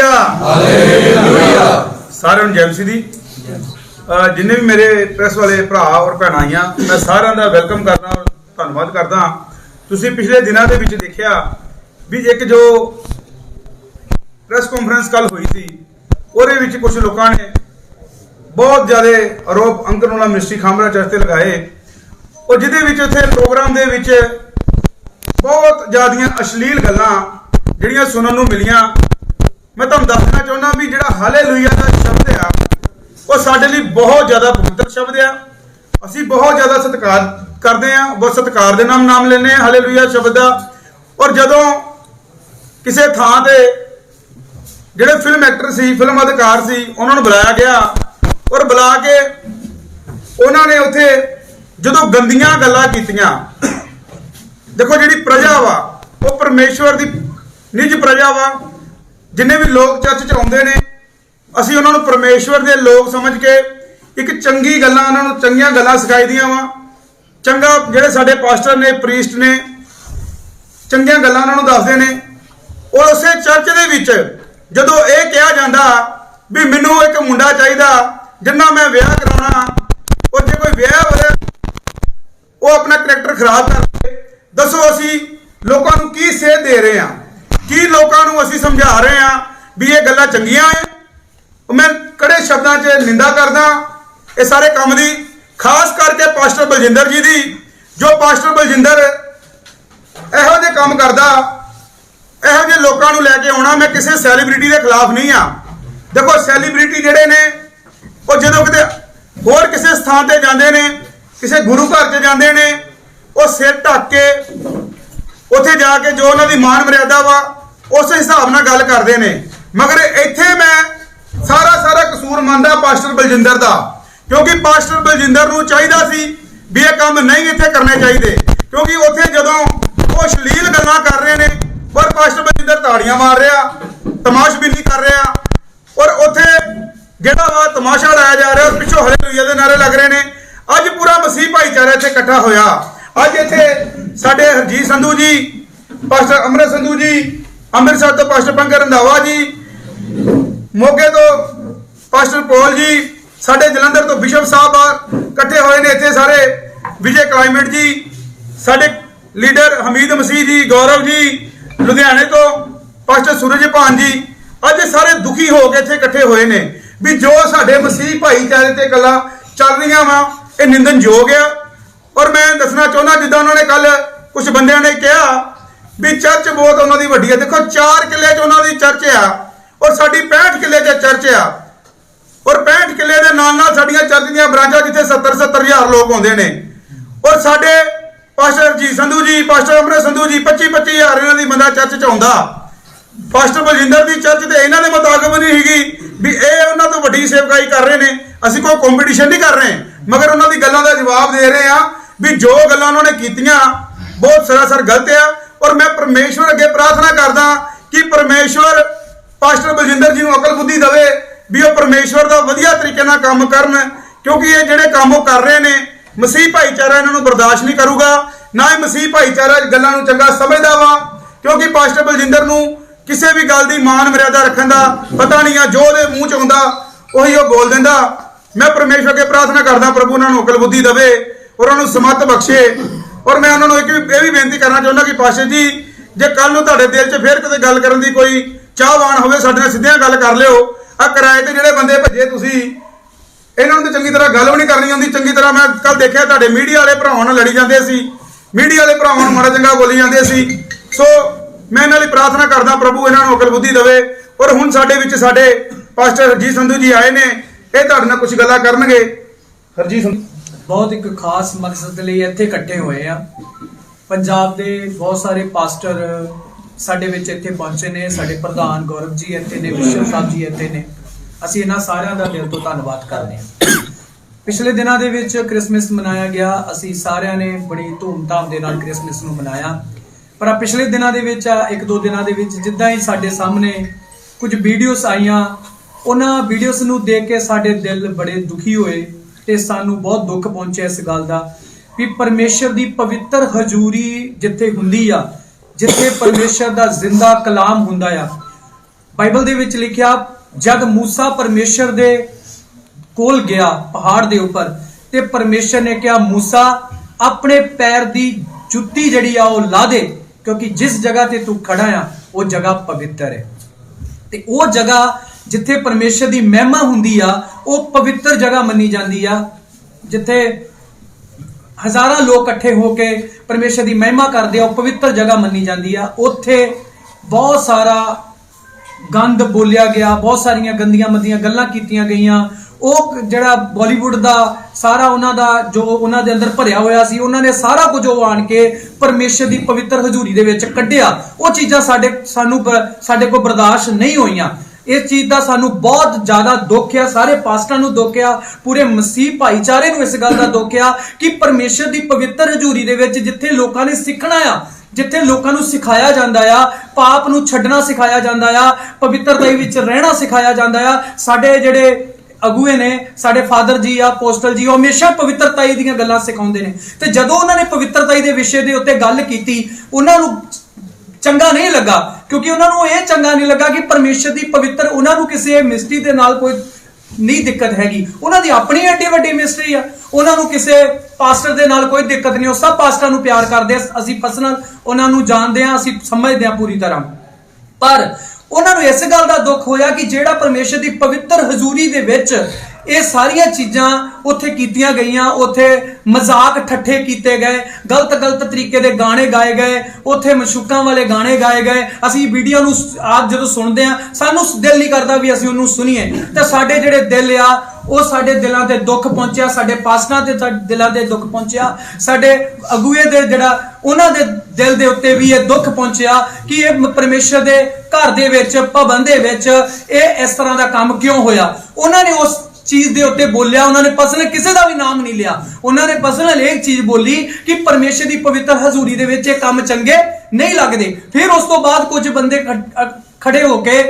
Hallelujah hallelujah ਸਾਰਿਆਂ ਨੂੰ ਜੈ ਮਸੀਹ ਦੀ। ਜਿੰਨੇ ਵੀ ਮੇਰੇ ਪ੍ਰੈਸ ਵਾਲੇ ਭਰਾ ਔਰ ਭੈਣਾਂ ਆਈਆਂ ਮੈਂ ਸਾਰਿਆਂ ਦਾ ਵੈਲਕਮ ਕਰਦਾ ਔਰ ਧੰਨਵਾਦ ਕਰਦਾ। ਤੁਸੀਂ ਪਿਛਲੇ ਦਿਨਾਂ ਦੇ ਵਿੱਚ ਦੇਖਿਆ ਵੀ ਇੱਕ ਜੋ ਪ੍ਰੈਸ ਕਾਨਫਰੰਸ ਕੱਲ ਹੋਈ ਸੀ ਉਹਦੇ ਵਿੱਚ ਕੁਝ ਲੋਕਾਂ ਨੇ ਬਹੁਤ ਜ਼ਿਆਦਾ ਆਰੋਪ ਅੰਕਰੋਲਾ ਮਿਨਿਸਟਰੀ ਖਾਮਰਾ ਚਰਚ ਤੇ ਲਗਾਏ। ਉਹ ਜਿਹਦੇ ਵਿੱਚ ਉੱਥੇ ਪ੍ਰੋਗਰਾਮ ਦੇ ਵਿੱਚ ਬਹੁਤ ਜ਼ਿਆਦੀਆਂ ਅਸ਼ਲੀਲ ਗੱਲਾਂ ਜਿਹੜੀਆਂ ਸੁਣਨ ਨੂੰ ਮਿਲੀਆਂ। ਮੈਂ ਤੁਹਾਨੂੰ ਦੱਸਣਾ ਚਾਹੁੰਦਾ ਵੀ ਜਿਹੜਾ ਹਾਲੇਲੂਇਆ ਦਾ ਸ਼ਬਦ ਆ, ਉਹ ਸਾਡੇ ਲਈ ਬਹੁਤ ਜ਼ਿਆਦਾ ਪਵਿੱਤਰ ਸ਼ਬਦ ਆ। ਅਸੀਂ ਬਹੁਤ ਜ਼ਿਆਦਾ ਸਤਿਕਾਰ ਕਰਦੇ ਆ, ਬਹੁਤ ਸਤਿਕਾਰ ਦੇ ਨਾਮ ਨਾਮ ਲੈਂਦੇ ਆ ਹਾਲੇਲੂਇਆ ਸ਼ਬਦ ਦਾ। ਔਰ ਜਦੋਂ ਕਿਸੇ ਥਾਂ ਤੇ ਜਿਹੜੇ ਫਿਲਮ ਐਕਟਰ ਸੀ ਫਿਲਮ ਅਧਿਕਾਰ ਸੀ, ਉਹਨਾਂ ਨੂੰ ਬੁਲਾਇਆ ਗਿਆ ਔਰ ਬੁਲਾ ਕੇ ਉਹਨਾਂ ਨੇ ਉੱਥੇ ਜਦੋਂ ਗੰਦੀਆਂ ਗੱਲਾਂ ਕੀਤੀਆਂ, ਦੇਖੋ ਜਿਹੜੀ ਪ੍ਰਜਾ ਵਾ, ਉਹ ਪਰਮੇਸ਼ਵਰ ਦੀ ਨਿੱਜ ਪ੍ਰਜਾ ਵਾ ਜਿੰਨੇ ਵੀ ਲੋਕ ਚਰਚ ਚ ਆਉਂਦੇ ਨੇ, ਅਸੀਂ ਉਹਨਾਂ ਨੂੰ ਪਰਮੇਸ਼ਵਰ ਦੇ ਲੋਕ ਸਮਝ ਕੇ ਇੱਕ ਚੰਗੀ ਗੱਲਾਂ, ਉਹਨਾਂ ਨੂੰ ਚੰਗੀਆਂ ਗੱਲਾਂ ਸਿਖਾਈ ਦੀਆਂ ਵਾ। ਚੰਗਾ ਜਿਹੜੇ ਸਾਡੇ ਪਾਸਟਰ ਨੇ, ਪ੍ਰੀਸਟ ਨੇ, ਚੰਗੀਆਂ ਗੱਲਾਂ ਉਹਨਾਂ ਨੂੰ ਦੱਸਦੇ ਨੇ। ਔਰ ਉਸੇ ਚਰਚ ਦੇ ਵਿੱਚ ਜਦੋਂ ਇਹ ਕਿਹਾ ਜਾਂਦਾ ਵੀ ਮੈਨੂੰ ਇੱਕ ਮੁੰਡਾ ਚਾਹੀਦਾ ਜਿੰਨਾ ਮੈਂ ਵਿਆਹ ਕਰਾਉਣਾ, ਉਹ ਜੇ ਕੋਈ ਵਿਆਹ ਹੋਇਆ, ਉਹ ਆਪਣਾ ਕਰੈਕਟਰ ਖਰਾਬ ਕਰਦੇ ਦੱਸੋ ਅਸੀਂ ਲੋਕਾਂ ਨੂੰ ਕੀ ਸੇਧ ਦੇ ਰਹੇ ਹਾਂ। ਕੀ ਲੋਕਾਂ ਨੂੰ ਅਸੀਂ ਸਮਝਾ ਰਹੇ ਹਾਂ ਵੀ ਇਹ ਗੱਲਾਂ ਚੰਗੀਆਂ ਐ? ਮੈਂ ਕੜੇ ਸ਼ਬਦਾਂ 'ਚ ਨਿੰਦਾ ਕਰਦਾ ਇਹ ਸਾਰੇ ਕੰਮ ਦੀ, ਖਾਸ ਕਰਕੇ ਪਾਸਟਰ ਬਲਜਿੰਦਰ ਜੀ ਦੀ, ਜੋ ਪਾਸਟਰ ਬਲਜਿੰਦਰ ਇਹੋ ਜਿਹੇ ਕੰਮ ਕਰਦਾ, ਇਹੋ ਜਿਹੇ ਲੋਕਾਂ ਨੂੰ ਲੈ ਕੇ ਆਉਣਾ ਮੈਂ ਕਿਸੇ ਸੈਲੀਬ੍ਰਿਟੀ ਦੇ ਖਿਲਾਫ ਨਹੀਂ ਆ ਦੇਖੋ ਸੈਲੀਬ੍ਰਿਟੀ ਜਿਹੜੇ ਨੇ, ਉਹ ਜਦੋਂ ਕਿਤੇ ਹੋਰ ਕਿਸੇ ਸਥਾਨ ਤੇ ਜਾਂਦੇ ਨੇ, ਕਿਸੇ ਗੁਰੂ ਘਰ 'ਤੇ ਜਾਂਦੇ ਨੇ, ਉਹ ਸਿਰ ਢੱਕ ਕੇ ਉੱਥੇ ਜਾ ਕੇ ਜੋ ਉਹਨਾਂ ਦੀ ਮਾਨ ਮਰਿਆਦਾ ਵਾ ਉਸ ਹਿਸਾਬ ਨਾਲ ਗੱਲ ਕਰਦੇ ਨੇ। ਮਗਰ ਇੱਥੇ ਮੈਂ ਸਾਰਾ ਸਾਰਾ ਕਸੂਰ ਮੰਨਦਾ ਪਾਸਟਰ ਬਲਜਿੰਦਰ ਦਾ। ਕਿਉਂਕਿ ਪਾਸਟਰ ਬਲਜਿੰਦਰ ਨੂੰ ਚਾਹੀਦਾ ਸੀ ਵੀ ਇਹ ਕੰਮ ਨਹੀਂ ਇੱਥੇ ਕਰਨੇ ਚਾਹੀਦੇ। ਕਿਉਂਕਿ ਉੱਥੇ ਜਦੋਂ ਉਹ ਅਸ਼ਲੀਲ ਗੱਲਾਂ ਕਰ ਰਹੇ ਨੇ, ਪਰ ਪਾਸਟਰ ਬਲਜਿੰਦਰ ਤਾੜੀਆਂ ਮਾਰ ਰਿਹਾ, ਤਮਾਸ਼ਬੀਨੀ ਕਰ ਰਿਹਾ। ਔਰ ਉੱਥੇ ਜਿਹੜਾ ਵਾ ਤਮਾਸ਼ਾ ਲਾਇਆ ਜਾ ਰਿਹਾ ਔਰ ਪਿੱਛੋਂ ਹਾਲੇਲੂਇਆ ਦੇ ਨਾਰੇ ਲੱਗ ਰਹੇ ਨੇ। ਅੱਜ ਪੂਰਾ ਮਸੀਹ ਭਾਈਚਾਰਾ ਇੱਥੇ ਇਕੱਠਾ ਹੋਇਆ। ਅੱਜ ਇੱਥੇ ਸਾਡੇ ਹਰਜੀਤ ਸੰਧੂ ਜੀ, ਪਾਸਟਰ ਅਮਰ ਸੰਧੂ ਜੀ ਅੰਮ੍ਰਿਤਸਰ ਤੋਂ ਪਾਸਟਰ ਪੰਕਜ ਰੰਧਾਵਾ ਜੀ, ਮੋਗੇ ਤੋਂ ਪਾਸਟਰ ਪੌਲ ਜੀ, ਸਾਡੇ ਜਲੰਧਰ ਤੋਂ ਬਿਸ਼ਪ ਸਾਹਿਬ ਆ, ਇਕੱਠੇ ਹੋਏ ਨੇ ਇੱਥੇ ਸਾਰੇ, ਵਿਜੇ ਕਲਾਈਮੇਟ ਜੀ, ਸਾਡੇ ਲੀਡਰ ਹਮੀਦ ਮਸੀਹ ਜੀ, ਗੌਰਵ ਜੀ, ਲੁਧਿਆਣੇ ਤੋਂ ਪਾਸਟਰ ਸੂਰਜ ਭਾਨ ਜੀ, ਅੱਜ ਸਾਰੇ ਦੁਖੀ ਹੋ ਕੇ ਇੱਥੇ ਇਕੱਠੇ ਹੋਏ ਨੇ, ਵੀ ਜੋ ਸਾਡੇ ਮਸੀਹ ਭਾਈਚਾਰੇ ਤੇ ਗੱਲਾਂ ਚੱਲ ਰਹੀਆਂ ਵਾ, ਇਹ ਨਿੰਦਨਯੋਗ ਆ। ਔਰ ਮੈਂ ਦੱਸਣਾ ਚਾਹੁੰਦਾ, ਜਿੱਦਾਂ ਉਹਨਾਂ ਨੇ ਕੱਲ ਕੁਝ ਬੰਦਿਆਂ ਨੇ ਕਿਹਾ ਵੀ ਚਰਚ ਬਹੁਤ ਉਹਨਾਂ ਦੀ ਵੱਡੀ ਹੈ ਦੇਖੋ 4 ਕਿੱਲੇ 'ਚ ਉਹਨਾਂ ਦੀ ਚਰਚ ਆ ਔਰ ਸਾਡੀ 65 ਕਿੱਲੇ 'ਚ ਚਰਚ ਆ। ਔਰ 65 ਕਿੱਲੇ ਦੇ ਨਾਲ ਨਾਲ ਸਾਡੀਆਂ ਚਰਚ ਦੀਆਂ ਬ੍ਰਾਂਚਾਂ ਜਿੱਥੇ 70 70 ਹਜ਼ਾਰ ਲੋਕ ਆਉਂਦੇ ਨੇ। ਔਰ ਸਾਡੇ ਪਾਸਟਰ ਜੀ ਸੰਧੂ ਜੀ, ਪਾਸਟਰ ਅਮਰ ਸੰਧੂ ਜੀ 25 25 ਹਜ਼ਾਰ ਇਹਨਾਂ ਦੀ ਬੰਦਾ ਚਰਚ 'ਚ ਆਉਂਦਾ। ਪਾਸਟਰ ਬਲਜਿੰਦਰ ਦੀ ਚਰਚ ਤੇ ਇਹਨਾਂ ਦੇ ਮੁਤਾਬਕ ਨਹੀਂ ਹੈਗੀ ਵੀ ਇਹ ਉਹਨਾਂ ਤੋਂ ਵੱਡੀ ਸੇਵਕਾਈ ਕਰ ਰਹੇ ਨੇ। ਅਸੀਂ ਕੋਈ ਕੰਪੀਟੀਸ਼ਨ ਨਹੀਂ ਕਰ ਰਹੇ। ਮਗਰ ਉਹਨਾਂ ਦੀ ਗੱਲਾਂ ਦਾ ਜਵਾਬ ਦੇ ਰਹੇ ਆ ਵੀ ਜੋ ਗੱਲਾਂ ਉਹਨਾਂ ਨੇ ਕੀਤੀਆਂ, ਬਹੁਤ ਸਰਾਸਰ ਗਲਤ ਆ। ਔਰ ਮੈਂ ਪਰਮੇਸ਼ਵਰ ਅੱਗੇ ਪ੍ਰਾਰਥਨਾ ਕਰਦਾ ਕਿ ਪਰਮੇਸ਼ਵਰ ਪਾਸਟਰ ਬਲਜਿੰਦਰ ਜੀ ਨੂੰ ਅਕਲ ਬੁੱਧੀ ਦੇਵੇ ਵੀ ਉਹ ਪਰਮੇਸ਼ਵਰ ਦਾ ਵਧੀਆ ਤਰੀਕੇ ਨਾਲ ਕੰਮ ਕਰਨ, ਕਿਉਂਕਿ ਇਹ ਜਿਹੜੇ ਕੰਮ ਉਹ ਕਰ ਰਹੇ ਨੇ, ਮਸੀਹ ਭਾਈਚਾਰਾ ਇਹਨਾਂ ਨੂੰ ਬਰਦਾਸ਼ਤ ਨਹੀਂ ਕਰੂਗਾ, ਨਾ ਹੀ ਮਸੀਹ ਭਾਈਚਾਰਾ ਗੱਲਾਂ ਨੂੰ ਚੰਗਾ ਸਮਝਦਾ ਵਾ, ਕਿਉਂਕਿ ਪਾਸਟਰ ਬਲਜਿੰਦਰ ਨੂੰ ਕਿਸੇ ਵੀ ਗੱਲ ਦੀ ਮਾਨ ਮਰਿਆਦਾ ਰੱਖਣ ਦਾ ਪਤਾ ਨਹੀਂ ਆ, ਜੋ ਉਹਦੇ ਮੂੰਹ ਚ ਆਉਂਦਾ, ਉਹੀ ਉਹ ਬੋਲ ਦਿੰਦਾ। ਮੈਂ ਪਰਮੇਸ਼ਵਰ ਅੱਗੇ ਪ੍ਰਾਰਥਨਾ ਕਰਦਾ, ਪ੍ਰਭੂ ਉਹਨਾਂ ਨੂੰ ਅਕਲ ਬੁੱਧੀ ਦੇਵੇ, ਔਰ ਉਹਨਾਂ ਨੂੰ ਸਮਤ ਬਖਸ਼ੇ। ਔਰ ਮੈਂ ਉਹਨਾਂ ਨੂੰ ਇੱਕ ਵੀ ਇਹ ਵੀ ਬੇਨਤੀ ਕਰਨਾ ਚਾਹੁੰਦਾ ਕਿ ਪਾਸ਼ਾ ਜੀ, ਜੇ ਕੱਲ ਨੂੰ ਤੁਹਾਡੇ ਦਿਲ 'ਚ ਫੇਰ ਕਿਤੇ ਗੱਲ ਕਰਨ ਦੀ ਕੋਈ ਚਾਹਵਾਨ ਹੋਵੇ, ਸਾਡੇ ਨਾਲ ਸਿੱਧੀਆਂ ਗੱਲ ਕਰ ਲਿਓ। ਆ ਕਿਰਾਏ ਤੇ ਜਿਹੜੇ ਬੰਦੇ ਭੱਜੇ ਤੁਸੀਂ, ਇਹਨਾਂ ਨੂੰ ਤਾਂ ਚੰਗੀ ਤਰ੍ਹਾਂ ਗੱਲ ਵੀ ਨਹੀਂ ਕਰਨੀ ਆਉਂਦੀ ਚੰਗੀ ਤਰ੍ਹਾਂ ਮੈਂ ਕੱਲ ਦੇਖਿਆ ਤੁਹਾਡੇ ਮੀਡੀਆ ਵਾਲੇ ਭਰਾਵਾਂ ਨਾਲ ਲੜੀ ਜਾਂਦੇ ਸੀ। ਮੀਡੀਆ ਵਾਲੇ ਭਰਾਵਾਂ ਨੂੰ ਮਾੜਾ ਚੰਗਾ ਬੋਲੀ ਜਾਂਦੇ ਸੀ। ਸੋ ਮੈਂ ਇਹਨਾਂ ਲਈ ਪ੍ਰਾਰਥਨਾ ਕਰਦਾ ਪ੍ਰਭੂ ਇਹਨਾਂ ਨੂੰ ਅਕਲ ਬੁੱਧੀ ਦੇਵੇ। ਔਰ ਹੁਣ ਸਾਡੇ ਵਿੱਚ ਸਾਡੇ ਪਾਸਟਰ ਹਰਜੀਤ ਸੰਧੂ ਜੀ ਆਏ ਨੇ, ਇਹ ਤੁਹਾਡੇ ਨਾਲ ਕੁਝ ਗੱਲਾਂ ਕਰਨਗੇ। ਹਰਜੀਤ ਸੰਧੂ ਬਹੁਤ ਇੱਕ ਖਾਸ ਮਕਸਦ ਲਈ ਇੱਥੇ ਇਕੱਠੇ ਹੋਏ ਆ। ਪੰਜਾਬ ਦੇ ਬਹੁਤ ਸਾਰੇ ਪਾਸਟਰ ਸਾਡੇ ਵਿੱਚ ਇੱਥੇ ਪਹੁੰਚੇ ਨੇ, ਸਾਡੇ ਪ੍ਰਧਾਨ ਗੌਰਵ ਜੀ ਇੱਥੇ ਨੇ ਵਿਸ਼ਵ ਸਾਹਿਬ ਜੀ ਇੱਥੇ ਨੇ। ਅਸੀਂ ਇਹਨਾਂ ਸਾਰਿਆਂ ਦਾ ਦਿਲ ਤੋਂ ਧੰਨਵਾਦ ਕਰਦੇ ਹਾਂ। ਪਿਛਲੇ ਦਿਨਾਂ ਦੇ ਵਿੱਚ ਕ੍ਰਿਸਮਸ ਮਨਾਇਆ ਗਿਆ। ਅਸੀਂ ਸਾਰਿਆਂ ਨੇ ਬੜੀ ਧੂਮਧਾਮ ਦੇ ਨਾਲ ਕ੍ਰਿਸਮਸ ਨੂੰ ਮਨਾਇਆ। ਪਰ ਆ ਪਿਛਲੇ ਦਿਨਾਂ ਦੇ ਵਿੱਚ ਆ ਇੱਕ ਦੋ ਦਿਨਾਂ ਦੇ ਵਿੱਚ ਜਿੱਦਾਂ ਹੀ ਸਾਡੇ ਸਾਹਮਣੇ ਕੁਝ ਵੀਡੀਓਜ਼ ਆਈਆਂ, ਉਹਨਾਂ ਵੀਡੀਓਜ਼ ਨੂੰ ਦੇਖ ਕੇ ਸਾਡੇ ਦਿਲ ਬੜੇ ਦੁਖੀ ਹੋਏ। ਤੇ ਸਾਨੂੰ ਬਹੁਤ ਦੁੱਖ ਪਹੁੰਚਿਆ ਇਸ ਗੱਲ ਦਾ ਵੀ ਪਰਮੇਸ਼ਰ ਦੀ ਪਵਿੱਤਰ ਹਜ਼ੂਰੀ ਜਿੱਥੇ ਹੁੰਦੀ ਆ, ਜਿੱਥੇ ਪਰਮੇਸ਼ਰ ਦਾ ਜ਼ਿੰਦਾ ਕਲਾਮ ਹੁੰਦਾ ਆ। ਬਾਈਬਲ ਦੇ ਵਿੱਚ ਲਿਖਿਆ, ਜਦ ਮੂਸਾ ਪਰਮੇਸ਼ਰ ਦੇ ਕੋਲ ਗਿਆ ਪਹਾੜ ਦੇ ਉੱਪਰ, ਤੇ ਪਰਮੇਸ਼ਰ ਨੇ ਕਿਹਾ, ਮੂਸਾ, ਆਪਣੇ ਪੈਰ ਦੀ ਜੁੱਤੀ ਜਿਹੜੀ ਆ ਉਹ ਲਾ ਦੇ, ਕਿਉਂਕਿ ਜਿਸ ਜਗ੍ਹਾ ਤੇ ਤੂੰ ਖੜਾ ਆ, ਉਹ ਜਗ੍ਹਾ ਪਵਿੱਤਰ ਹੈ। ਤੇ ਉਹ ਜਗ੍ਹਾ ਜਿੱਥੇ ਪਰਮੇਸ਼ਰ ਦੀ ਮਹਿਮਾ ਹੁੰਦੀ ਆ, ਉਹ ਪਵਿੱਤਰ ਜਗ੍ਹਾ ਮੰਨੀ ਜਾਂਦੀ ਆ। ਜਿੱਥੇ ਹਜ਼ਾਰਾਂ ਲੋਕ ਇਕੱਠੇ ਹੋ ਕੇ ਪਰਮੇਸ਼ਰ ਦੀ ਮਹਿਮਾ ਕਰਦੇ ਆ, ਉਹ ਪਵਿੱਤਰ ਜਗ੍ਹਾ ਮੰਨੀ ਜਾਂਦੀ ਆ। ਉੱਥੇ ਬਹੁਤ ਸਾਰਾ ਗੰਦ ਬੋਲਿਆ ਗਿਆ, ਬਹੁਤ ਸਾਰੀਆਂ ਗੰਦੀਆਂ ਮੰਦੀਆਂ ਗੱਲਾਂ ਕੀਤੀਆਂ ਗਈਆਂ। ਉਹ ਜਿਹੜਾ ਬਾਲੀਵੁੱਡ ਦਾ ਸਾਰਾ ਉਹਨਾਂ ਦਾ ਜੋ ਉਹਨਾਂ ਦੇ ਅੰਦਰ ਭਰਿਆ ਹੋਇਆ ਸੀ, ਉਹਨਾਂ ਨੇ ਸਾਰਾ ਕੁਝ ਉਹ ਆਣ ਕੇ ਪਰਮੇਸ਼ਰ ਦੀ ਪਵਿੱਤਰ ਹਜ਼ੂਰੀ ਦੇ ਵਿੱਚ ਕੱਢਿਆ। ਉਹ ਚੀਜ਼ਾਂ ਸਾਡੇ, ਸਾਨੂੰ ਸਾਡੇ ਕੋਲ ਬਰਦਾਸ਼ਤ ਨਹੀਂ ਹੋਈਆਂ। ਇਸ ਚੀਜ਼ ਦਾ ਸਾਨੂੰ ਬਹੁਤ ਜ਼ਿਆਦਾ ਦੁੱਖ ਆ। ਸਾਰੇ ਪਾਸਟਰਾਂ ਨੂੰ ਦੁੱਖ ਆ, ਪੂਰੇ ਮਸੀਹ ਭਾਈਚਾਰੇ ਨੂੰ ਇਸ ਗੱਲ ਦਾ ਦੁੱਖ ਆ ਕਿ ਪਰਮੇਸ਼ਰ ਦੀ ਪਵਿੱਤਰ ਹਜ਼ੂਰੀ ਦੇ ਵਿੱਚ ਜਿੱਥੇ ਲੋਕਾਂ ਨੇ ਸਿੱਖਣਾ ਆ, ਜਿੱਥੇ ਲੋਕਾਂ ਨੂੰ ਸਿਖਾਇਆ ਜਾਂਦਾ ਆ, ਪਾਪ ਨੂੰ ਛੱਡਣਾ ਸਿਖਾਇਆ ਜਾਂਦਾ ਆ, ਪਵਿੱਤਰਤਾ ਵਿੱਚ ਰਹਿਣਾ ਸਿਖਾਇਆ ਜਾਂਦਾ ਆ, ਸਾਡੇ ਜਿਹੜੇ ਅਗੂਏ ਨੇ, ਸਾਡੇ ਫਾਦਰ ਜੀ ਆ ਪੋਸਟਲ ਜੀ, ਉਹ ਹਮੇਸ਼ਾ ਪਵਿੱਤਰਤਾਈ ਦੀਆਂ ਗੱਲਾਂ ਸਿਖਾਉਂਦੇ ਨੇ। ਤੇ ਜਦੋਂ ਉਹਨਾਂ ਨੇ ਪਵਿੱਤਰਤਾਈ ਦੇ ਵਿਸ਼ੇ ਦੇ ਉੱਤੇ ਗੱਲ ਕੀਤੀ, ਉਹਨਾਂ ਨੂੰ ਚੰਗਾ ਨਹੀਂ ਲੱਗਾ, ਕਿਉਂਕਿ ਉਹਨਾਂ ਨੂੰ ਇਹ ਚੰਗਾ ਨਹੀਂ ਲੱਗਾ ਕਿ ਪਰਮੇਸ਼ਰ ਦੀ ਪਵਿੱਤਰ, ਉਹਨਾਂ ਨੂੰ ਕਿਸੇ ਮਿਸਟਰੀ ਦੇ ਨਾਲ ਕੋਈ ਨਹੀਂ ਦਿੱਕਤ ਹੈਗੀ। ਉਹਨਾਂ ਦੀ ਆਪਣੀ ਐਡੀ ਵੱਡੀ ਮਿਸਟਰੀ ਆ। ਉਹਨਾਂ ਨੂੰ ਕਿਸੇ ਪਾਸਟਰ ਦੇ ਨਾਲ ਕੋਈ ਦਿੱਕਤ ਨਹੀਂ। ਉਹ ਸਭ ਪਾਸਟਰਾਂ ਨੂੰ ਪਿਆਰ ਕਰਦੇ ਅਸੀਂ ਪਰਸਨਲ ਉਹਨਾਂ ਨੂੰ ਜਾਣਦੇ ਆ ਅਸੀਂ ਸਮਝਦੇ ਆ ਪੂਰੀ ਤਰ੍ਹਾਂ। ਪਰ ਉਹਨਾਂ ਨੂੰ ਇਸ ਗੱਲ ਦਾ ਦੁੱਖ ਹੋਇਆ ਕਿ ਜਿਹੜਾ ਪਰਮੇਸ਼ਰ ਦੀ ਪਵਿੱਤਰ ਹਜ਼ੂਰੀ ਦੇ ਵਿੱਚ ਇਹ ਸਾਰੀਆਂ ਚੀਜ਼ਾਂ ਉੱਥੇ ਕੀਤੀਆਂ ਗਈਆਂ। ਉੱਥੇ ਮਜ਼ਾਕ ਠੱਠੇ ਕੀਤੇ ਗਏ। ਗਲਤ ਗਲਤ ਤਰੀਕੇ ਦੇ ਗਾਣੇ ਗਾਏ ਗਏ। ਉੱਥੇ ਮਸ਼ੂਕਾਂ ਵਾਲੇ ਗਾਣੇ ਗਾਏ ਗਏ। ਅਸੀਂ ਵੀਡੀਓ ਨੂੰ ਆਪ ਜਦੋਂ ਸੁਣਦੇ ਆ ਸਾਨੂੰ ਦਿਲ ਨਹੀਂ ਕਰਦਾ ਵੀ ਅਸੀਂ ਉਹਨੂੰ ਸੁਣੀਏ। ਤਾਂ ਸਾਡੇ ਜਿਹੜੇ ਦਿਲ ਆ, ਉਹ ਸਾਡੇ ਦਿਲਾਂ ਤੇ ਦੁੱਖ ਪਹੁੰਚਿਆ, ਸਾਡੇ ਪਾਸਟਰਾਂ ਤੇ ਦਿਲਾਂ ਤੇ ਦੁੱਖ ਪਹੁੰਚਿਆ। ਸਾਡੇ ਅਗੂਏ ਦੇ ਜਿਹੜਾ, ਉਹਨਾਂ ਦੇ ਦਿਲ ਦੇ ਉੱਤੇ ਵੀ ਇਹ ਦੁੱਖ ਪਹੁੰਚਿਆ ਕਿ ਇਹ ਮ- ਪਰਮੇਸ਼ਰ ਦੇ ਘਰ ਦੇ ਵਿੱਚ, ਭਵਨ ਦੇ ਵਿੱਚ ਇਹ ਇਸ ਤਰ੍ਹਾਂ ਦਾ ਕੰਮ ਕਿਉਂ ਹੋਇਆ? ਉਹਨਾਂ ਨੇ ਉਸ ਚੀਜ਼ ਦੇ ਉੱਤੇ ਬੋਲਿਆ, ਉਹਨਾਂ ਨੇ ਪਰਸਨਲ ਕਿਸੇ ਦਾ ਵੀ ਨਾਮ ਨਹੀਂ ਲਿਆ। ਉਹਨਾਂ ਨੇ ਪਰਸਨਲ ਇਹ ਚੀਜ਼ ਬੋਲੀ ਕਿ ਪਰਮੇਸ਼ਰ ਦੀ ਪਵਿੱਤਰ ਹਜ਼ੂਰੀ ਦੇ ਵਿੱਚ ਇਹ ਕੰਮ ਚੰਗੇ ਨਹੀਂ ਲੱਗਦੇ। ਫਿਰ ਉਸ ਤੋਂ ਬਾਅਦ ਕੁਝ ਬੰਦੇ ਖੜੇ ਹੋ ਕੇ